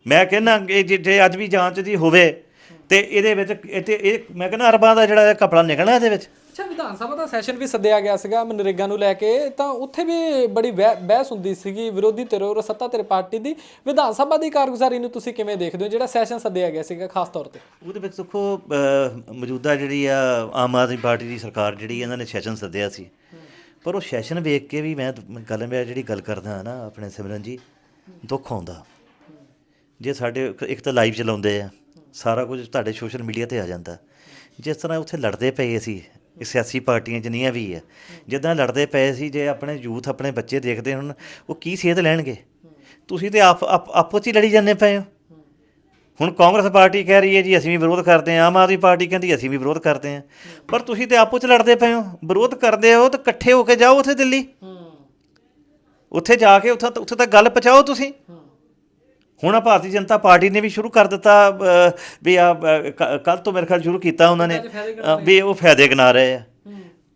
ਮੈਂ ਕਹਿੰਦਾ ਕਿ ਜੇ- ਜੇ ਅੱਜ ਵੀ ਜਾਂਚ ਦੀ ਹੋਵੇ ਤੇ ਇਹਦੇ ਵਿੱਚ ਇੱਥੇ ਇਹ ਮੈਂ ਕਹਿੰਦਾ ਅਰਬਾਂ ਦਾ ਜਿਹੜਾ ਕਪੜਾ ਨਿਕਲਣਾ ਇਹਦੇ ਵਿੱਚ। ਅੱਛਾ ਵਿਧਾਨ ਸਭਾ ਦਾ ਸੈਸ਼ਨ ਵੀ ਸੱਦਿਆ ਗਿਆ ਸੀਗਾ ਮਨਰੇਗਾ ਨੂੰ ਲੈ ਕੇ ਤਾਂ ਉੱਥੇ ਵੀ ਬੜੀ ਬਹਿ- ਬਹਿਸ ਹੁੰਦੀ ਸੀਗੀ ਵਿਰੋਧੀ ਧਿਰ ਔਰ ਸੱਤਾ ਧਿਰ ਪਾਰਟੀ ਦੀ। ਵਿਧਾਨ ਸਭਾ ਦੀ ਕਾਰਗੁਜ਼ਾਰੀ ਨੂੰ ਤੁਸੀਂ ਕਿਵੇਂ ਦੇਖਦੇ ਹੋ ਜਿਹੜਾ ਸੈਸ਼ਨ ਸੱਦਿਆ ਗਿਆ ਸੀਗਾ ਖਾਸ ਤੌਰ ਤੇ? ਉਹਦੇ ਵਿੱਚ ਦੇਖੋ ਅਹ, ਮੌਜੂਦਾ ਜਿਹੜੀ ਆ ਆਮ ਆਦਮੀ ਪਾਰਟੀ ਦੀ ਸਰਕਾਰ ਜਿਹੜੀ ਇਹਨਾਂ ਨੇ ਸੈਸ਼ਨ ਸੱਦਿਆ ਸੀ। ਪਰ ਉਹ ਸੈਸ਼ਨ ਵੇਖ ਕੇ ਵੀ ਮੈਂ ਗੱਲ ਮੈਂ ਜਿਹੜੀ ਗੱਲ ਕਰਦਾ ਹਾਂ ਨਾ ਆਪਣੇ ਸਿਮਰਨ ਜੀ ਦੁੱਖ ਆਉਂਦਾ। ਜੇ ਸਾਡੇ ਇੱਕ- ਤਾਂ ਲਾਈਵ ਚਲਾਉਂਦੇ ਆ ਸਾਰਾ ਕੁਝ ਤੁਹਾਡੇ ਸੋਸ਼ਲ ਮੀਡੀਆ ਤੇ ਆ ਜਾਂਦਾ। ਜਿਸ ਤਰ੍ਹਾਂ ਉੱਥੇ ਲੜਦੇ ਪਏ ਸੀ ਸਿਆਸੀ ਪਾਰਟੀਆਂ ਜਿੰਨੀਆਂ ਵੀ ਆ ਜਿੱਦਾਂ ਲੜਦੇ ਪਏ ਸੀ ਜੇ ਆਪਣੇ ਯੂਥ ਆਪਣੇ ਬੱਚੇ ਦੇਖਦੇ ਹੁਣ ਉਹ ਕੀ ਸੇਧ ਲੈਣਗੇ? ਤੁਸੀਂ ਤੇ ਆਪ ਆਪ- ਆਪੋ 'ਚ ਹੀ ਲੜੀ ਜਾਂਦੇ ਪਏ ਹੋ। ਹੁਣ ਕਾਂਗਰਸ ਪਾਰਟੀ ਕਹਿ ਰਹੀ ਹੈ ਜੀ ਅਸੀਂ ਵੀ ਵਿਰੋਧ ਕਰਦੇ ਹਾਂ ਆਮ ਆਦਮੀ ਪਾਰਟੀ ਕਹਿੰਦੀ ਅਸੀਂ ਵੀ ਵਿਰੋਧ ਕਰਦੇ ਹਾਂ। ਪਰ ਤੁਸੀਂ ਤੇ ਆਪੋ 'ਚ ਲੜਦੇ ਪਏ ਹੋ ਵਿਰੋਧ ਕਰਦੇ ਹੋ ਤਾਂ ਇਕੱਠੇ ਹੋ ਕੇ ਜਾਓ ਉੱਥੇ ਦਿੱਲੀ। ਉੱਥੇ ਜਾ ਕੇ ਉੱਥੇ ਉੱਥੇ ਤੱਕ ਗੱਲ ਪਹੁੰਚਾਓ ਤੁਸੀਂ। ਹੁਣ ਆ ਭਾਰਤੀ ਜਨਤਾ ਪਾਰਟੀ ਨੇ ਵੀ ਸ਼ੁਰੂ ਕਰ ਦਿੱਤਾ ਅ, ਵੀ ਆ ਕੱਲ ਤੋਂ ਮੇਰੇ ਖਿਆਲ ਸ਼ੁਰੂ ਕੀਤਾ ਉਹਨਾਂ ਨੇ ਅ, ਵੀ ਉਹ ਫਾਇਦੇ ਗਿਣਾ ਰਹੇ ਆ।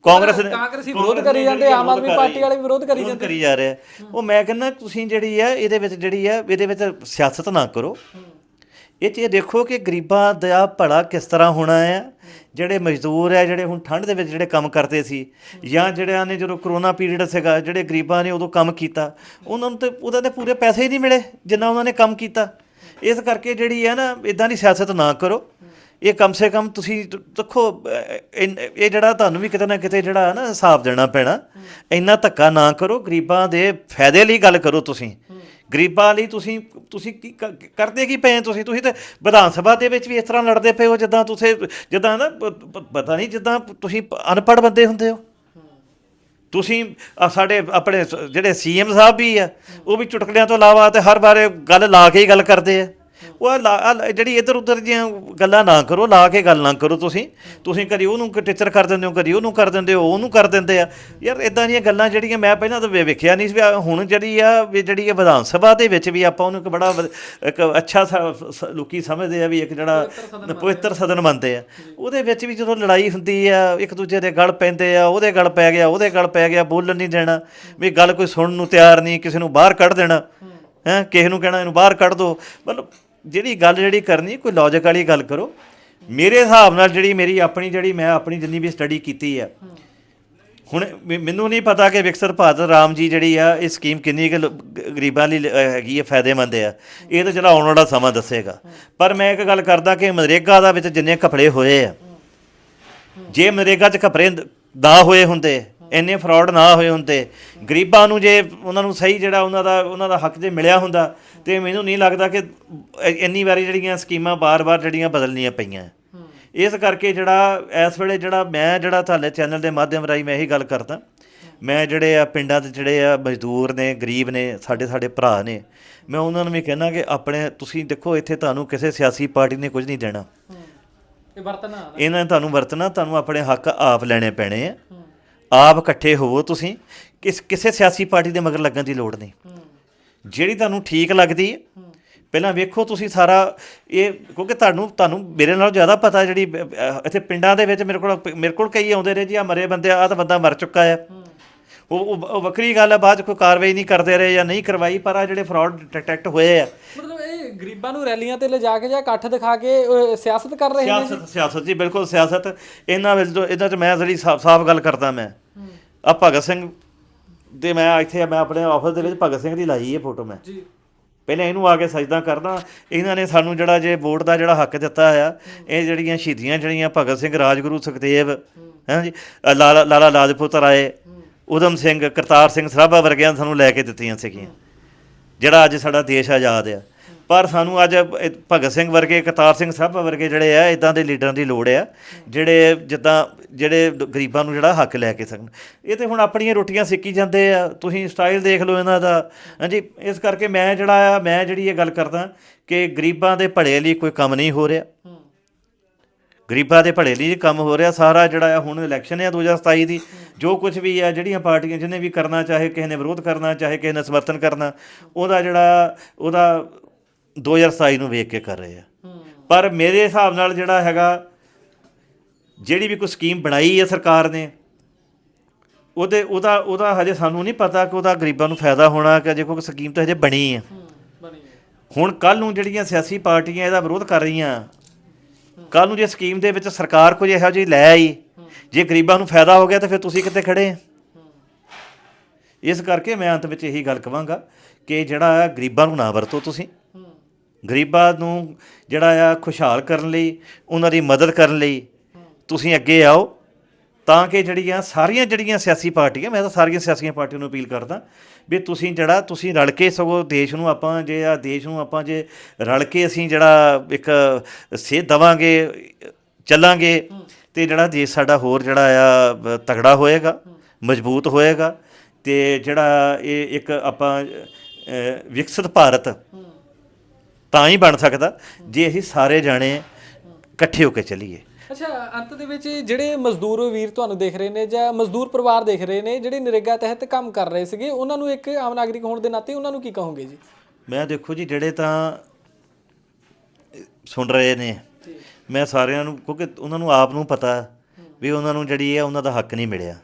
ਕਾਂਗਰਸ ਨੇ ਕਾਂਗਰਸੀ ਵਿਰੋਧ ਕਰੀ ਜਾਂਦੇ, ਆਮ ਆਦਮੀ ਪਾਰਟੀ ਵਾਲੇ ਵਿਰੋਧ ਕਰੀ ਵਿਰੋਧ ਕਰੀ ਜਾ ਰਹੇ ਆ। ਉਹ ਮੈਂ ਕਹਿੰਦਾ ਤੁਸੀਂ ਜਿਹੜੀ ਆ ਇਹਦੇ ਵਿੱਚ ਜਿਹੜੀ ਆ ਇਹਦੇ ਵਿੱਚ ਸਿਆਸਤ ਨਾ ਕਰੋ। ਇਹ 'ਚ ਇਹ ਦੇਖੋ ਕਿ ਗਰੀਬਾਂ ਦਾ ਭਲਾ ਕਿਸ ਤਰ੍ਹਾਂ ਹੋਣਾ ਆ। ਜਿਹੜੇ ਮਜ਼ਦੂਰ ਆ ਜਿਹੜੇ ਹੁਣ ਠੰਡ ਦੇ ਵਿੱਚ ਜਿਹੜੇ ਕੰਮ ਕਰਦੇ ਸੀ ਜਾਂ ਜਿਹੜਿਆਂ ਨੇ ਜਦੋਂ ਕਰੋਨਾ ਪੀਰੀਅਡ ਸੀਗਾ ਜਿਹੜੇ ਗਰੀਬਾਂ ਨੇ ਉਦੋਂ ਕੰਮ ਕੀਤਾ ਉਹਨਾਂ ਨੂੰ ਤੇ ਉਹਦਾ ਤੇ ਪੂਰੇ ਪੈਸੇ ਹੀ ਨਹੀਂ ਮਿਲੇ ਜਿੰਨਾ ਉਹਨਾਂ ਨੇ ਕੰਮ ਕੀਤਾ। ਇਸ ਕਰਕੇ ਜਿਹੜੀ ਹੈ ਨਾ ਇਦਾਂ ਦੀ ਸਿਆਸਤ ਨਾ ਕਰੋ। ਇਹ ਕਮ ਸੇ ਕਮ ਤੁਸੀਂ ਦੇਖੋ ਇਹ ਜਿਹੜਾ ਤੁਹਾਨੂੰ ਵੀ ਕਿਤੇ ਨਾ ਕਿਤੇ ਜਿਹੜਾ ਹੈ ਨਾ ਹਿਸਾਬ ਦੇਣਾ ਪੈਣਾ। ਇੰਨਾ ਧੱਕਾ ਨਾ ਕਰੋ ਗਰੀਬਾਂ ਦੇ ਫਾਇਦੇ ਲਈ ਗੱਲ ਕਰੋ ਤੁਸੀਂ। ਗਰੀਬਾਂ ਲਈ ਤੁਸੀਂ ਤੁਸੀਂ ਕੀ ਕ- ਕਰਦੇ ਕੀ ਪਏ ਹੋ ਤੁਸੀਂ? ਤੁਸੀਂ ਤਾਂ ਵਿਧਾਨ ਸਭਾ ਦੇ ਵਿੱਚ ਵੀ ਇਸ ਤਰ੍ਹਾਂ ਲੜਦੇ ਪਏ ਹੋ, ਜਿੱਦਾਂ ਤੁਸੀਂ, ਜਿੱਦਾਂ ਨਾ, ਪ- ਪ- ਪਤਾ ਨਹੀਂ ਜਿੱਦਾਂ ਤੁਸੀਂ ਅਨਪੜ੍ਹ ਬੰਦੇ ਹੁੰਦੇ ਹੋ। ਤੁਸੀਂ ਆਹ ਸਾਡੇ ਆਪਣੇ ਸ- ਜਿਹੜੇ ਸੀਐਮ ਸਾਹਿਬ ਵੀ ਆ, ਉਹ ਵੀ ਚੁਟਕਲਿਆਂ ਤੋਂ ਇਲਾਵਾ ਤੇ ਹਰ ਬਾਰੇ ਗੱਲ ਲਾ ਕੇ ਹੀ ਗੱਲ ਕਰਦੇ ਆ। ਉਹ ਆਹ ਲਾ- ਆਹ ਲ- ਜਿਹੜੀ ਇੱਧਰ ਉੱਧਰ ਦੀਆਂ ਗੱਲਾਂ ਨਾ ਕਰੋ ਲਾ ਕੇ ਗੱਲ ਨਾ ਕਰੋ ਤੁਸੀਂ। ਤੁਸੀਂ ਕਦੀ ਉਹਨੂੰ ਟੀਚਰ ਕਰ ਦਿੰਦੇ ਹੋ ਕਦੀ ਉਹਨੂੰ ਕਰ ਦਿੰਦੇ ਹੋ ਉਹਨੂੰ ਕਰ ਦਿੰਦੇ ਆ। ਯਾਰ ਇਦਾਂ ਦੀਆਂ ਗੱਲਾਂ ਜਿਹੜੀਆਂ ਮੈਂ ਪਹਿਲਾਂ ਤਾਂ ਵੇ- ਵੇਖਿਆ ਨਹੀਂ ਸੀ ਵੀ ਆਹ ਹੁਣ ਜਿਹੜੀ ਆ ਵੀ ਜਿਹੜੀ ਇਹ ਵਿਧਾਨ ਸਭਾ ਦੇ ਵਿੱਚ ਵੀ ਆਪਾਂ ਉਹਨੂੰ ਇੱਕ ਬੜਾ ਇੱਕ ਅੱਛਾ ਸ- ਸ- ਲੋਕੀ ਸਮਝਦੇ ਆ ਵੀ ਇੱਕ ਜਿਹੜਾ ਪਵਿੱਤਰ ਸਦਨ ਮੰਨਦੇ ਆ। ਉਹਦੇ ਵਿੱਚ ਵੀ ਜਦੋਂ ਲੜਾਈ ਹੁੰਦੀ ਆ ਇੱਕ ਦੂਜੇ ਦੇ ਗਲ ਪੈਂਦੇ ਆ ਉਹਦੇ ਗਲ ਪੈ ਗਿਆ ਉਹਦੇ ਗਲ ਪੈ ਗਿਆ ਬੋਲਣ ਨਹੀਂ ਦੇਣਾ। ਵੀ ਗੱਲ ਕੋਈ ਸੁਣਨ ਨੂੰ ਤਿਆਰ ਨਹੀਂ ਕਿਸੇ ਨੂੰ ਬਾਹਰ ਕੱਢ ਦੇਣਾ। ਹੈ ਕਿਸੇ ਨੂੰ ਕਹਿਣਾ ਇਹਨੂੰ ਬਾਹਰ ਕੱਢ ਦੋ। ਮਤਲਬ ਜਿਹੜੀ ਗੱਲ ਜਿਹੜੀ ਕਰਨੀ, ਕੋਈ ਲੌਜੀਕ ਵਾਲੀ ਗੱਲ ਕਰੋ। ਮੇਰੇ ਹਿਸਾਬ ਨਾਲ ਜਿਹੜੀ ਮੇਰੀ ਆਪਣੀ ਜਿਹੜੀ ਮੈਂ ਆਪਣੀ ਜਿੰਨੀ ਵੀ ਸਟੱਡੀ ਕੀਤੀ ਆ, ਹੁਣ ਮੈ- ਮੈਨੂੰ ਨਹੀਂ ਪਤਾ ਕਿ ਵਿਕਸਰ ਭਾਰਤ ਰਾਮ ਜੀ ਜਿਹੜੀ ਆ, ਇਹ ਸਕੀਮ ਕਿੰਨੀ ਕੁ ਗਰੀਬਾਂ ਲਈ ਲ- ਹੈਗੀ ਹੈ ਫਾਇਦੇਮੰਦ ਆ। ਇਹ ਤਾਂ ਚਲਾ ਆਉਣ ਵਾਲਾ ਸਮਾਂ ਦੱਸੇਗਾ। ਪਰ ਮੈਂ ਇੱਕ ਗੱਲ ਕਰਦਾ ਕਿ ਮਨਰੇਗਾ ਦਾ ਵਿੱਚ ਜਿੰਨੇ ਕਪੜੇ ਹੋਏ ਆ, ਜੇ ਮਨਰੇਗਾ 'ਚ ਕਪੜੇ ਦਾ ਹੋਏ ਹੁੰਦੇ ਇੰਨੇ ਫਰਾਡ ਨਾ ਹੋਏ ਹੁੰਦੇ ਗਰੀਬਾਂ ਨੂੰ ਜੇ ਉਹਨਾਂ ਨੂੰ ਸਹੀ ਜਿਹੜਾ ਉਹਨਾਂ ਦਾ ਉਹਨਾਂ ਦਾ ਹੱਕ ਜੇ ਮਿਲਿਆ ਹੁੰਦਾ ਤੇ ਮੈਨੂੰ ਨਹੀਂ ਲੱਗਦਾ ਕਿ ਇੰਨੀ ਵਾਰੀ ਜਿਹੜੀਆਂ ਸਕੀਮਾਂ ਬਾਰ-ਬਾਰ ਜਿਹੜੀਆਂ ਬਦਲਣੀਆਂ ਪਈਆਂ। ਇਸ ਕਰਕੇ ਜਿਹੜਾ ਇਸ ਵੇਲੇ ਜਿਹੜਾ ਮੈਂ ਜਿਹੜਾ ਤੁਹਾਡੇ ਚੈਨਲ ਦੇ ਮਾਧਿਅਮ ਰਾਹੀਂ ਮੈਂ ਇਹੀ ਗੱਲ ਕਰਦਾ। ਮੈਂ ਜਿਹੜੇ ਆ ਪਿੰਡਾਂ ਦੇ ਜਿਹੜੇ ਆ ਮਜ਼ਦੂਰ ਨੇ ਗਰੀਬ ਨੇ ਸਾਡੇ ਸਾਡੇ ਭਰਾ ਨੇ ਮੈਂ ਉਹਨਾਂ ਨੂੰ ਵੀ ਕਹਿਣਾ ਕਿ ਆਪਣੇ ਤੁਸੀਂ ਦੇਖੋ ਇੱਥੇ ਤੁਹਾਨੂੰ ਕਿਸੇ ਸਿਆਸੀ ਪਾਰਟੀ ਨੇ ਕੁਝ ਨਹੀਂ ਦੇਣਾ। ਇਹ ਵਰਤਣਾ। ਇਹਨਾਂ ਨੇ ਤੁਹਾਨੂੰ ਵਰਤਣਾ ਤੁਹਾਨੂੰ ਆਪਣੇ ਹੱਕ ਆਪ ਲੈਣੇ ਪੈਣੇ ਆ। ਆਪ ਇਕੱਠੇ ਹੋਵੋ ਤੁਸੀਂ ਕਿਸ ਕਿਸੇ ਸਿਆਸੀ ਪਾਰਟੀ ਦੇ ਮਗਰ ਲੱਗਣ ਦੀ ਲੋੜ ਨਹੀਂ। ਜਿਹੜੀ ਤੁਹਾਨੂੰ ਠੀਕ ਲੱਗਦੀ ਹੈ ਪਹਿਲਾਂ ਵੇਖੋ ਤੁਸੀਂ ਸਾਰਾ ਇਹ ਕਿਉਂਕਿ ਤੁਹਾਨੂੰ ਤੁਹਾਨੂੰ ਮੇਰੇ ਨਾਲੋਂ ਜ਼ਿਆਦਾ ਪਤਾ ਜਿਹੜੀ ਅਹ ਇੱਥੇ ਪਿੰਡਾਂ ਦੇ ਵਿੱਚ ਮੇਰੇ ਕੋਲ ਮੇਰੇ ਕੋਲ ਕਈ ਆਉਂਦੇ ਰਹੇ ਜੀ ਆ ਮਰੇ ਬੰਦੇ ਆ ਤਾਂ ਬੰਦਾ ਮਰ ਚੁੱਕਾ ਆ। ਉਹ ਉਹ- ਉਹ ਵੱਖਰੀ ਗੱਲ ਹੈ ਬਾਅਦ 'ਚ ਕੋਈ ਕਾਰਵਾਈ ਨਹੀਂ ਕਰਦੇ ਰਹੇ ਜਾਂ ਨਹੀਂ ਕਰਵਾਈ ਪਰ ਆ ਜਿਹੜੇ ਫਰਾਡ ਡਿਟੈਕਟ ਹੋਏ ਆ ਮਤਲਬ ਗਰੀਬਾਂ ਨੂੰ ਰੈਲੀਆਂ ਤੇ ਲਿਜਾ ਕੇ ਜਾਂ ਇਕੱਠ ਦਿਖਾ ਕੇ ਅਹ, ਸਿਆਸਤ ਕਰ ਰਹੇ ਨੇ ਸਿਆਸਤ ਸਿਆਸਤ ਜੀ ਬਿਲਕੁਲ ਸਿਆਸਤ। ਇਹਨਾਂ ਵਿੱਚ ਜੋ ਇਹਨਾਂ 'ਚ ਮੈਂ ਜਿਹੜੀ ਸਾਫ਼ ਸਾਫ਼ ਗੱਲ ਕਰਦਾ ਮੈਂ। ਆ ਭਗਤ ਸਿੰਘ ਦੇ ਮੈਂ ਇੱਥੇ ਮੈਂ ਆਪਣੇ ਆਫਿਸ ਦੇ ਵਿੱਚ ਭਗਤ ਸਿੰਘ ਦੀ ਲਾਈ ਇਹ ਫੋਟੋ ਮੈਂ। ਜੀ। ਪਹਿਲਾਂ ਇਹਨੂੰ ਆ ਕੇ ਸਜਦਾ ਕਰਦਾ। ਇਹਨਾਂ ਨੇ ਸਾਨੂੰ ਜਿਹੜਾ ਜੇ ਵੋਟ ਦਾ ਜਿਹੜਾ ਹੱਕ ਦਿੱਤਾ ਆ ਇਹ ਜਿਹੜੀਆਂ ਸ਼ਹੀਦੀਆਂ ਜਿਹੜੀਆਂ ਭਗਤ ਸਿੰਘ ਰਾਜਗੁਰੂ ਸੁਖਦੇਵ ਹੈ ਜੀ ਅ, ਲਾਲਾ ਲਾਲਾ ਲਾਜਪਤ ਰਾਏ ਉਦਮ ਸਿੰਘ ਕਰਤਾਰ ਸਿੰਘ ਸਰਾਭਾ ਵਰਗਿਆਂ ਨੇ ਸਾਨੂੰ ਲੈ ਕੇ ਦਿੱਤੀਆਂ ਸੀਗੀਆਂ। ਜਿਹੜਾ ਅੱਜ ਸਾਡਾ ਦੇਸ਼ ਆਜ਼ਾਦ ਆ। ਪਰ ਸਾਨੂੰ ਅੱਜ ਇਹ ਭਗਤ ਸਿੰਘ ਵਰਗੇ ਕਰਤਾਰ ਸਿੰਘ ਸਰਾਭਾ ਵਰਗੇ ਜਿਹੜੇ ਆ ਇਦਾਂ ਦੇ ਲੀਡਰਾਂ ਦੀ ਲੋੜ ਆ ਜਿਹੜੇ ਜਿੱਦਾਂ ਜਿਹੜੇ ਗਰੀਬਾਂ ਨੂੰ ਜਿਹੜਾ ਹੱਕ ਲੈ ਕੇ ਸਕਣ। ਇਹ ਤੇ ਹੁਣ ਆਪਣੀਆਂ ਰੋਟੀਆਂ ਸਿੱਕੀ ਜਾਂਦੇ ਆ ਤੁਸੀਂ ਸਟਾਈਲ ਦੇਖ ਲਓ ਇਹਨਾਂ ਦਾ। ਹਾਂਜੀ ਇਸ ਕਰਕੇ ਮੈਂ ਜਿਹੜਾ ਆ ਮੈਂ ਜਿਹੜੀ ਇਹ ਗੱਲ ਕਰਦਾ ਕਿ ਗਰੀਬਾਂ ਦੇ ਭਲੇ ਲਈ ਕੋਈ ਕੰਮ ਨਹੀਂ ਹੋ ਰਿਹਾ। ਗਰੀਬਾਂ ਦੇ ਭਲੇ ਲਈ ਕੰਮ ਹੋ ਰਿਹਾ। ਸਾਰਾ ਜਿਹੜਾ ਆ ਹੁਣ ਇਲੈਕਸ਼ਨ ਹੈ 2027 ਦੀ। ਜੋ ਕੁਝ ਵੀ ਆ ਜਿਹੜੀਆਂ ਪਾਰਟੀਆਂ ਜਿਹਨੇ ਵੀ ਕਰਨਾ ਚਾਹੇ ਕਿਸੇ ਨੇ ਵਿਰੋਧ ਕਰਨਾ ਚਾਹੇ ਕਿਸੇ ਨੇ ਸਮਰਥਨ ਕਰਨਾ ਉਹਦਾ ਜਿਹੜਾ ਉਹਦਾ 2027 ਨੂੰ ਵੇਖ ਕੇ ਕਰ ਰਹੇ ਆ। ਪਰ ਮੇਰੇ ਹਿਸਾਬ ਨਾਲ ਜਿਹੜਾ ਹੈਗਾ ਜਿਹੜੀ ਵੀ ਕੋਈ ਸਕੀਮ ਬਣਾਈ ਹੈ ਸਰਕਾਰ ਨੇ ਉਹਦੇ ਉਹਦਾ ਉਹਦਾ ਹਜੇ ਸਾਨੂੰ ਨਹੀਂ ਪਤਾ ਕਿ ਉਹਦਾ ਗਰੀਬਾਂ ਨੂੰ ਫਾਇਦਾ ਹੋਣਾ ਕਿ ਅਜੇ ਕੋਈ ਸਕੀਮ ਤਾਂ ਹਜੇ ਬਣੀ ਹੈ ਹੁਣ ਕੱਲ ਨੂੰ ਜਿਹੜੀਆਂ ਸਿਆਸੀ ਪਾਰਟੀਆਂ ਇਹਦਾ ਵਿਰੋਧ ਕਰ ਰਹੀਆਂ ਕੱਲ ਨੂੰ ਜੇ ਸਕੀਮ ਦੇ ਵਿੱਚ ਸਰਕਾਰ ਕੁਝ ਇਹੋ ਜਿਹੀ ਲੈ ਆਈ ਜੇ ਗਰੀਬਾਂ ਨੂੰ ਫਾਇਦਾ ਹੋ ਗਿਆ ਤਾਂ ਫਿਰ ਤੁਸੀਂ ਕਿੱਥੇ ਖੜੇ ਇਸ ਕਰਕੇ ਮੈਂ ਅੰਤ ਵਿੱਚ ਇਹੀ ਗੱਲ ਕਵਾਂਗਾ ਕਿ ਜਿਹੜਾ ਗਰੀਬਾਂ ਨੂੰ ਨਾ ਵਰਤੋ ਤੁਸੀਂ। ਗਰੀਬਾਂ ਨੂੰ ਜਿਹੜਾ ਆ ਖੁਸ਼ਹਾਲ ਕਰਨ ਲਈ, ਉਹਨਾਂ ਦੀ ਮਦਦ ਕਰਨ ਲਈ ਤੁਸੀਂ ਅੱਗੇ ਆਓ, ਤਾਂ ਕਿ ਜਿਹੜੀਆਂ ਸਾਰੀਆਂ ਜਿਹੜੀਆਂ ਸਿਆਸੀ ਪਾਰਟੀਆਂ, ਮੈਂ ਤਾਂ ਸਾਰੀਆਂ ਸਿਆਸੀਆਂ ਪਾਰਟੀਆਂ ਨੂੰ ਅਪੀਲ ਕਰਦਾ ਵੀ ਤੁਸੀਂ ਜਿਹੜਾ, ਤੁਸੀਂ ਰਲ ਕੇ ਸਗੋਂ ਦੇਸ਼ ਨੂੰ ਆਪਾਂ ਜੇ ਆ ਦੇਸ਼ ਨੂੰ ਆਪਾਂ ਜੇ ਰਲ ਕੇ ਅਸੀਂ ਜਿਹੜਾ ਇੱਕ ਸੇਧ ਦਵਾਂਗੇ, ਚੱਲਾਂਗੇ, ਤੇ ਜਿਹੜਾ ਦੇਸ਼ ਸਾਡਾ ਹੋਰ ਜਿਹੜਾ ਆ ਬ- ਤਗੜਾ ਹੋਏਗਾ, ਮਜ਼ਬੂਤ ਹੋਏਗਾ, ਤੇ ਜਿਹੜਾ ਇਹ ਇੱਕ ਆਪਾਂ ਵਿਕਸਿਤ ਭਾਰਤ ਤਾਂ ਹੀ ਬਣ ਸਕਦਾ ਜੇ ਅਸੀਂ ਸਾਰੇ ਜਾਣੇ ਇਕੱਠੇ ਹੋ ਕੇ ਚੱਲੀਏ। ਅੱਛਾ ਅੰਤ ਦੇ ਵਿੱਚ ਜਿਹੜੇ ਮਜ਼ਦੂਰ ਵੀਰ ਤੁਹਾਨੂੰ ਦੇਖ ਰਹੇ ਨੇ ਜਾਂ ਮਜ਼ਦੂਰ ਪਰਿਵਾਰ ਦੇਖ ਰਹੇ ਨੇ ਜਿਹੜੇ ਨਰੇਗਾ ਤਹਿਤ ਕੰਮ ਕਰ ਰਹੇ ਸੀਗੇ ਉਹਨਾਂ ਨੂੰ ਇੱਕ ਆਮ ਨਾਗਰਿਕ ਹੋਣ ਦੇ ਨਾਤੇ ਉਹਨਾਂ ਨੂੰ ਕੀ ਕਹੋਗੇ ਜੀ? ਮੈਂ ਦੇਖੋ ਜੀ ਜਿਹੜੇ ਤਾਂ ਸੁਣ ਰਹੇ ਨੇ ਮੈਂ ਸਾਰਿਆਂ ਨੂੰ ਕਿਉਂਕਿ ਉਹਨਾਂ ਨੂੰ ਆਪ ਨੂੰ ਪਤਾ ਵੀ ਉਹਨਾਂ ਨੂੰ ਜਿਹੜੀ ਹੈ ਉਹਨਾਂ ਦਾ ਹੱਕ ਨਹੀਂ ਮਿਲਿਆ।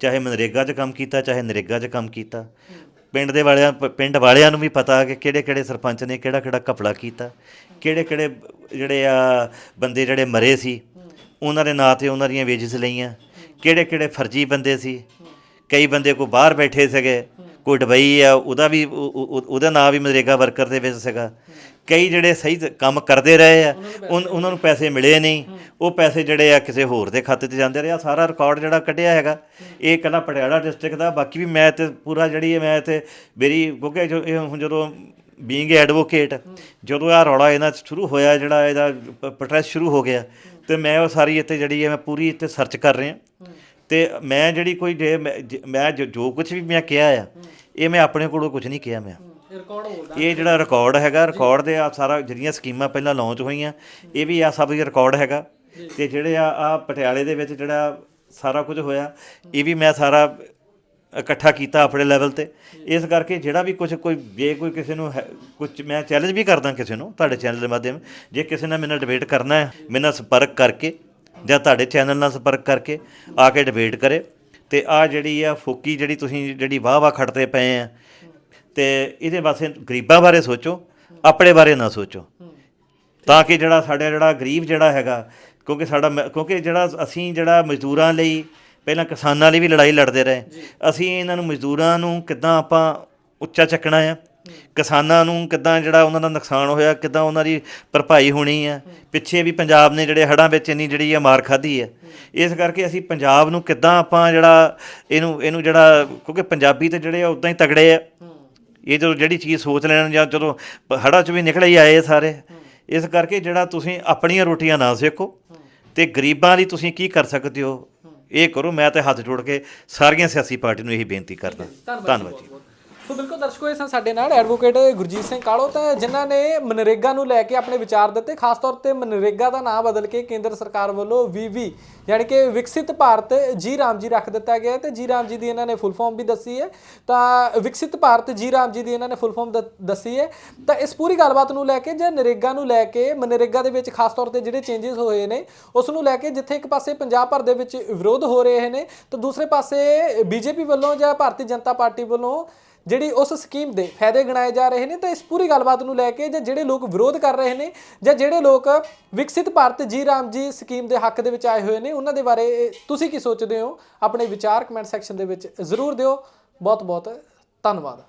ਚਾਹੇ ਮਨਰੇਗਾ 'ਚ ਕੰਮ ਕੀਤਾ ਚਾਹੇ ਨਰੇਗਾ 'ਚ ਕੰਮ ਕੀਤਾ। ਪਿੰਡ ਦੇ ਵਾਲਿਆਂ, ਪ- ਪਿੰਡ ਵਾਲਿਆਂ ਨੂੰ ਵੀ ਪਤਾ ਕਿ ਕਿਹੜੇ ਕਿਹੜੇ ਸਰਪੰਚ ਨੇ ਕਿਹੜਾ ਕਿਹੜਾ ਘਪਲਾ ਕੀਤਾ, ਕਿਹੜੇ ਕਿਹੜੇ ਜਿਹੜੇ ਆ ਬੰਦੇ ਜਿਹੜੇ ਮਰੇ ਸੀ, ਉਹਨਾਂ ਦੇ ਨਾਂ ਤੇ ਉਹਨਾਂ ਦੀਆਂ ਵੇਜਿਸ ਲਈਆਂ, ਕਿਹੜੇ ਕਿਹੜੇ ਫਰਜ਼ੀ ਬੰਦੇ ਸੀ, ਕਈ ਬੰਦੇ ਕੋਈ ਬਾਹਰ ਬੈਠੇ ਸੀਗੇ, ਕੋਈ ਡਬਈ ਆ, ਉਹਦਾ ਵੀ, ਉਹ- ਉਹ- ਉਹਦਾ ਨਾਂ ਵੀ ਮਨਰੇਗਾ ਵਰਕਰ ਦੇ ਵਿੱਚ ਸੀਗਾ ਕਈ ਜਿਹੜੇ ਸਹੀ ਤ- ਕੰਮ ਕਰਦੇ ਰਹੇ ਆ ਉਹਨਾਂ ਨੂੰ ਪੈਸੇ ਮਿਲੇ ਨਹੀਂ। ਉਹ ਪੈਸੇ ਜਿਹੜੇ ਆ ਕਿਸੇ ਹੋਰ ਦੇ ਖਾਤੇ 'ਚ ਜਾਂਦੇ ਰਹੇ। ਆ ਸਾਰਾ ਰਿਕਾਰਡ ਜਿਹੜਾ ਕੱਢਿਆ ਹੈਗਾ ਇਹ ਇਕੱਲਾ ਪਟਿਆਲਾ ਡਿਸਟ੍ਰਿਕਟ ਦਾ ਬਾਕੀ ਵੀ ਮੈਂ ਤੇ ਪੂਰਾ ਜਿਹੜੀ ਹੈ ਮੈਂ ਤੇ ਮੇਰੀ ਕਿਉਂਕਿ ਜਦੋਂ ਬੀਇੰਗ ਐਡਵੋਕੇਟ ਜਦੋਂ ਆ ਰੌਲਾ ਇਹਨਾਂ 'ਚ ਸ਼ੁਰੂ ਹੋਇਆ ਜਿਹੜਾ ਇਹਦਾ ਪ੍ਰੋਟੈਸਟ ਸ਼ੁਰੂ ਹੋ ਗਿਆ ਤੇ ਮੈਂ ਉਹ ਸਾਰੀ ਇੱਥੇ ਜਿਹੜੀ ਹੈ ਮੈਂ ਪੂਰੀ ਇੱਥੇ ਸਰਚ ਕਰ ਰਿਹਾ। ਤੇ ਮੈਂ ਜਿਹੜੀ ਕੋਈ ਜੇ ਮੈਂ- ਜੋ ਕੁਝ ਵੀ ਮੈਂ ਕਿਹਾ ਆ ਇਹ ਮੈਂ ਆਪਣੇ ਕੋਲੋਂ ਕੁਝ ਨਹੀਂ ਕਿਹਾ ਮੈਂ। ਰਿਕਾਰਡ ਹੋਦਾ ਇਹ ਜਿਹੜਾ ਰਿਕਾਰਡ ਹੈਗਾ ਰਿਕਾਰਡ ਦੇ ਆ ਸਾਰਾ ਜਿਹੜੀਆਂ ਸਕੀਮਾਂ ਪਹਿਲਾਂ ਲਾਂਚ ਹੋਈਆਂ ਇਹ ਵੀ ਆ ਸਭ ਇਹ ਰਿਕਾਰਡ ਹੈਗਾ। ਤੇ ਜਿਹੜੇ ਆ ਆ ਪਟਿਆਲੇ ਦੇ ਵਿੱਚ ਜਿਹੜਾ ਸਾਰਾ ਕੁਝ ਹੋਇਆ ਇਹ ਵੀ ਮੈਂ ਸਾਰਾ ਇਕੱਠਾ ਕੀਤਾ ਆਪਣੇ ਲੈਵਲ ਤੇ। ਇਸ ਕਰਕੇ ਜਿਹੜਾ ਵੀ ਕੁਝ ਕੋਈ ਜੇ ਕੋਈ ਕਿਸੇ ਨੂੰ ਕੁਝ ਮੈਂ ਚੈਲੰਜ ਵੀ ਕਰਦਾ ਕਿਸੇ ਨੂੰ ਤੁਹਾਡੇ ਚੈਨਲ ਦੇ ਮਾਧਿਅਮ ਜੇ ਕਿਸੇ ਨੇ ਮੇਰੇ ਨਾਲ ਡਿਬੇਟ ਕਰਨਾ ਹੈ ਮੇਰੇ ਨਾਲ ਸੰਪਰਕ ਕਰਕੇ ਜਾਂ ਤੁਹਾਡੇ ਚੈਨਲ ਨਾਲ ਸੰਪਰਕ ਕਰਕੇ ਆ ਕੇ ਡਿਬੇਟ ਕਰੇ। ਤੇ ਆ ਜਿਹੜੀ ਆ ਫੋਕੀ ਜਿਹੜੀ ਤੁਸੀਂ ਜਿਹੜੀ ਵਾਹ ਵਾਹ ਖੜਦੇ ਪਏ ਆ ਤੇ ਇਹਦੇ ਵਾਸਤੇ ਗਰੀਬਾਂ ਬਾਰੇ ਸੋਚੋ ਆਪਣੇ ਬਾਰੇ ਨਾ ਸੋਚੋ। ਤਾਂ ਕਿ ਜਿਹੜਾ ਸਾਡਾ ਜਿਹੜਾ ਗਰੀਬ ਜਿਹੜਾ ਹੈਗਾ ਕਿਉਂਕਿ ਸਾਡਾ ਕਿਉਂਕਿ ਜਿਹੜਾ ਅਸੀਂ ਜਿਹੜਾ ਮਜ਼ਦੂਰਾਂ ਲਈ ਪਹਿਲਾਂ ਕਿਸਾਨਾਂ ਲਈ ਵੀ ਲੜਾਈ ਲੜਦੇ ਰਹੇ। ਅਸੀਂ ਇਹਨਾਂ ਨੂੰ ਮਜ਼ਦੂਰਾਂ ਨੂੰ ਕਿੱਦਾਂ ਆਪਾਂ ਉੱਚਾ ਚੱਕਣਾ ਆ? ਕਿਸਾਨਾਂ ਨੂੰ ਕਿੱਦਾਂ ਜਿਹੜਾ ਉਹਨਾਂ ਦਾ ਨੁਕਸਾਨ ਹੋਇਆ ਕਿੱਦਾਂ ਉਹਨਾਂ ਦੀ ਭਰਪਾਈ ਹੋਣੀ ਆ? ਪਿੱਛੇ ਵੀ ਪੰਜਾਬ ਨੇ ਜਿਹੜੇ ਹੜ੍ਹਾਂ ਵਿੱਚ ਇੰਨੀ ਜਿਹੜੀ ਆ ਮਾਰ ਖਾਧੀ ਹੈ ਇਸ ਕਰਕੇ ਅਸੀਂ ਪੰਜਾਬ ਨੂੰ ਕਿੱਦਾਂ ਆਪਾਂ ਜਿਹੜਾ ਇਹਨੂੰ ਇਹਨੂੰ ਜਿਹੜਾ ਕਿਉਂਕਿ ਪੰਜਾਬੀ ਤੇ ਜਿਹੜੇ ਆ ਉਦਾਂ ਹੀ ਤਗੜੇ ਆ। ਇਹ ਜਦੋਂ ਜਿਹੜੀ ਚੀਜ਼ ਸੋਚ ਲੈਣ ਜਾਂ ਜਦੋਂ ਹੜਾ ਚ ਵੀ ਨਿਕਲੇ ਹੀ ਆਏ ਸਾਰੇ ਇਸ ਕਰਕੇ ਜਿਹੜਾ ਤੁਸੀਂ ਆਪਣੀਆਂ ਰੋਟੀਆਂ ਨਾ ਸੇਕੋ ਤੇ ਗਰੀਬਾਂ ਲਈ ਤੁਸੀਂ ਕੀ ਕਰ ਸਕਦੇ ਹੋ? ਇਹ ਕਰੋ ਮੈਂ ਤੇ ਹੱਥ ਜੋੜ ਕੇ ਸਾਰੀਆਂ ਸਿਆਸੀ ਪਾਰਟੀ ਨੂੰ ਇਹੀ ਬੇਨਤੀ ਕਰਦਾ। ਧੰਨਵਾਦ ਜੀ। ਸੋ ਬਿਲਕੁਲ ਦਰਸ਼ਕੋ, ਇਹ ਸਨ ਸਾਡੇ ਨਾਲ ਐਡਵੋਕੇਟ ਗੁਰਜੀਤ ਸਿੰਘ ਕਾਲੋ ਤਾਂ ਜਿਨ੍ਹਾਂ ਨੇ ਮਨਰੇਗਾ ਨੂੰ ਲੈ ਕੇ ਆਪਣੇ ਵਿਚਾਰ ਦਿੱਤੇ। ਖਾਸ ਤੌਰ ਤੇ ਮਨਰੇਗਾ ਦਾ ਨਾਮ ਬਦਲ ਕੇ ਕੇਂਦਰ ਸਰਕਾਰ ਵੱਲੋਂ ਵੀਵੀ, ਯਾਨੀ ਕਿ ਵਿਕਸਿਤ ਭਾਰਤ ਜੀ ਰਾਮ ਜੀ ਰੱਖ ਦਿੱਤਾ ਗਿਆ ਹੈ ਤੇ ਜੀ ਰਾਮ ਜੀ ਦੀ ਇਹਨਾਂ ਨੇ ਫੁੱਲ ਫਾਰਮ ਵੀ ਦੱਸੀ ਹੈ। ਤਾਂ ਵਿਕਸਿਤ ਭਾਰਤ ਜੀ ਰਾਮ ਜੀ ਦੀ ਇਹਨਾਂ ਨੇ ਫੁੱਲ ਫਾਰਮ ਦੱਸੀ ਹੈ। ਤਾਂ ਇਸ ਪੂਰੀ ਗੱਲਬਾਤ ਨੂੰ ਲੈ ਕੇ ਜਾਂ ਨਰੇਗਾ ਨੂੰ ਲੈ ਕੇ, ਮਨਰੇਗਾ ਦੇ ਵਿੱਚ ਖਾਸ ਤੌਰ ਤੇ ਜਿਹੜੇ ਚੇਂਜਸ ਹੋਏ ਨੇ, ਉਸ ਨੂੰ ਲੈ ਕੇ ਜਿੱਥੇ ਇੱਕ ਪਾਸੇ ਪੰਜਾਬ ਭਰ ਦੇ ਵਿੱਚ ਵਿਰੋਧ ਹੋ ਰਹੇ ਨੇ, ਤਾਂ ਦੂਸਰੇ ਪਾਸੇ ਬੀਜੇਪੀ ਵੱਲੋਂ ਜਾਂ ਭਾਰਤੀ ਜਨਤਾ ਪਾਰਟੀ ਵੱਲੋਂ ਜਿਹੜੀ ਉਸ ਸਕੀਮ ਦੇ ਫਾਇਦੇ ਗਿਣਾਏ ਜਾ ਰਹੇ ਨੇ, ਤਾਂ ਇਸ ਪੂਰੀ ਗੱਲਬਾਤ ਨੂੰ ਲੈ ਕੇ ਜਾਂ ਜਿਹੜੇ ਲੋਕ ਵਿਰੋਧ ਕਰ ਰਹੇ ਨੇ ਜਾਂ ਜਿਹੜੇ ਲੋਕ ਵਿਕਸਿਤ ਭਾਰਤ ਜੀ ਰਾਮ ਜੀ ਸਕੀਮ ਦੇ ਹੱਕ ਦੇ ਵਿੱਚ ਆਏ ਹੋਏ ਨੇ, ਉਹਨਾਂ ਦੇ ਬਾਰੇ ਤੁਸੀਂ ਕੀ ਸੋਚਦੇ ਹੋ? ਆਪਣੇ ਵਿਚਾਰ ਕਮੈਂਟ ਸੈਕਸ਼ਨ ਦੇ ਵਿੱਚ ਜ਼ਰੂਰ ਦਿਓ। ਬਹੁਤ ਬਹੁਤ ਧੰਨਵਾਦ।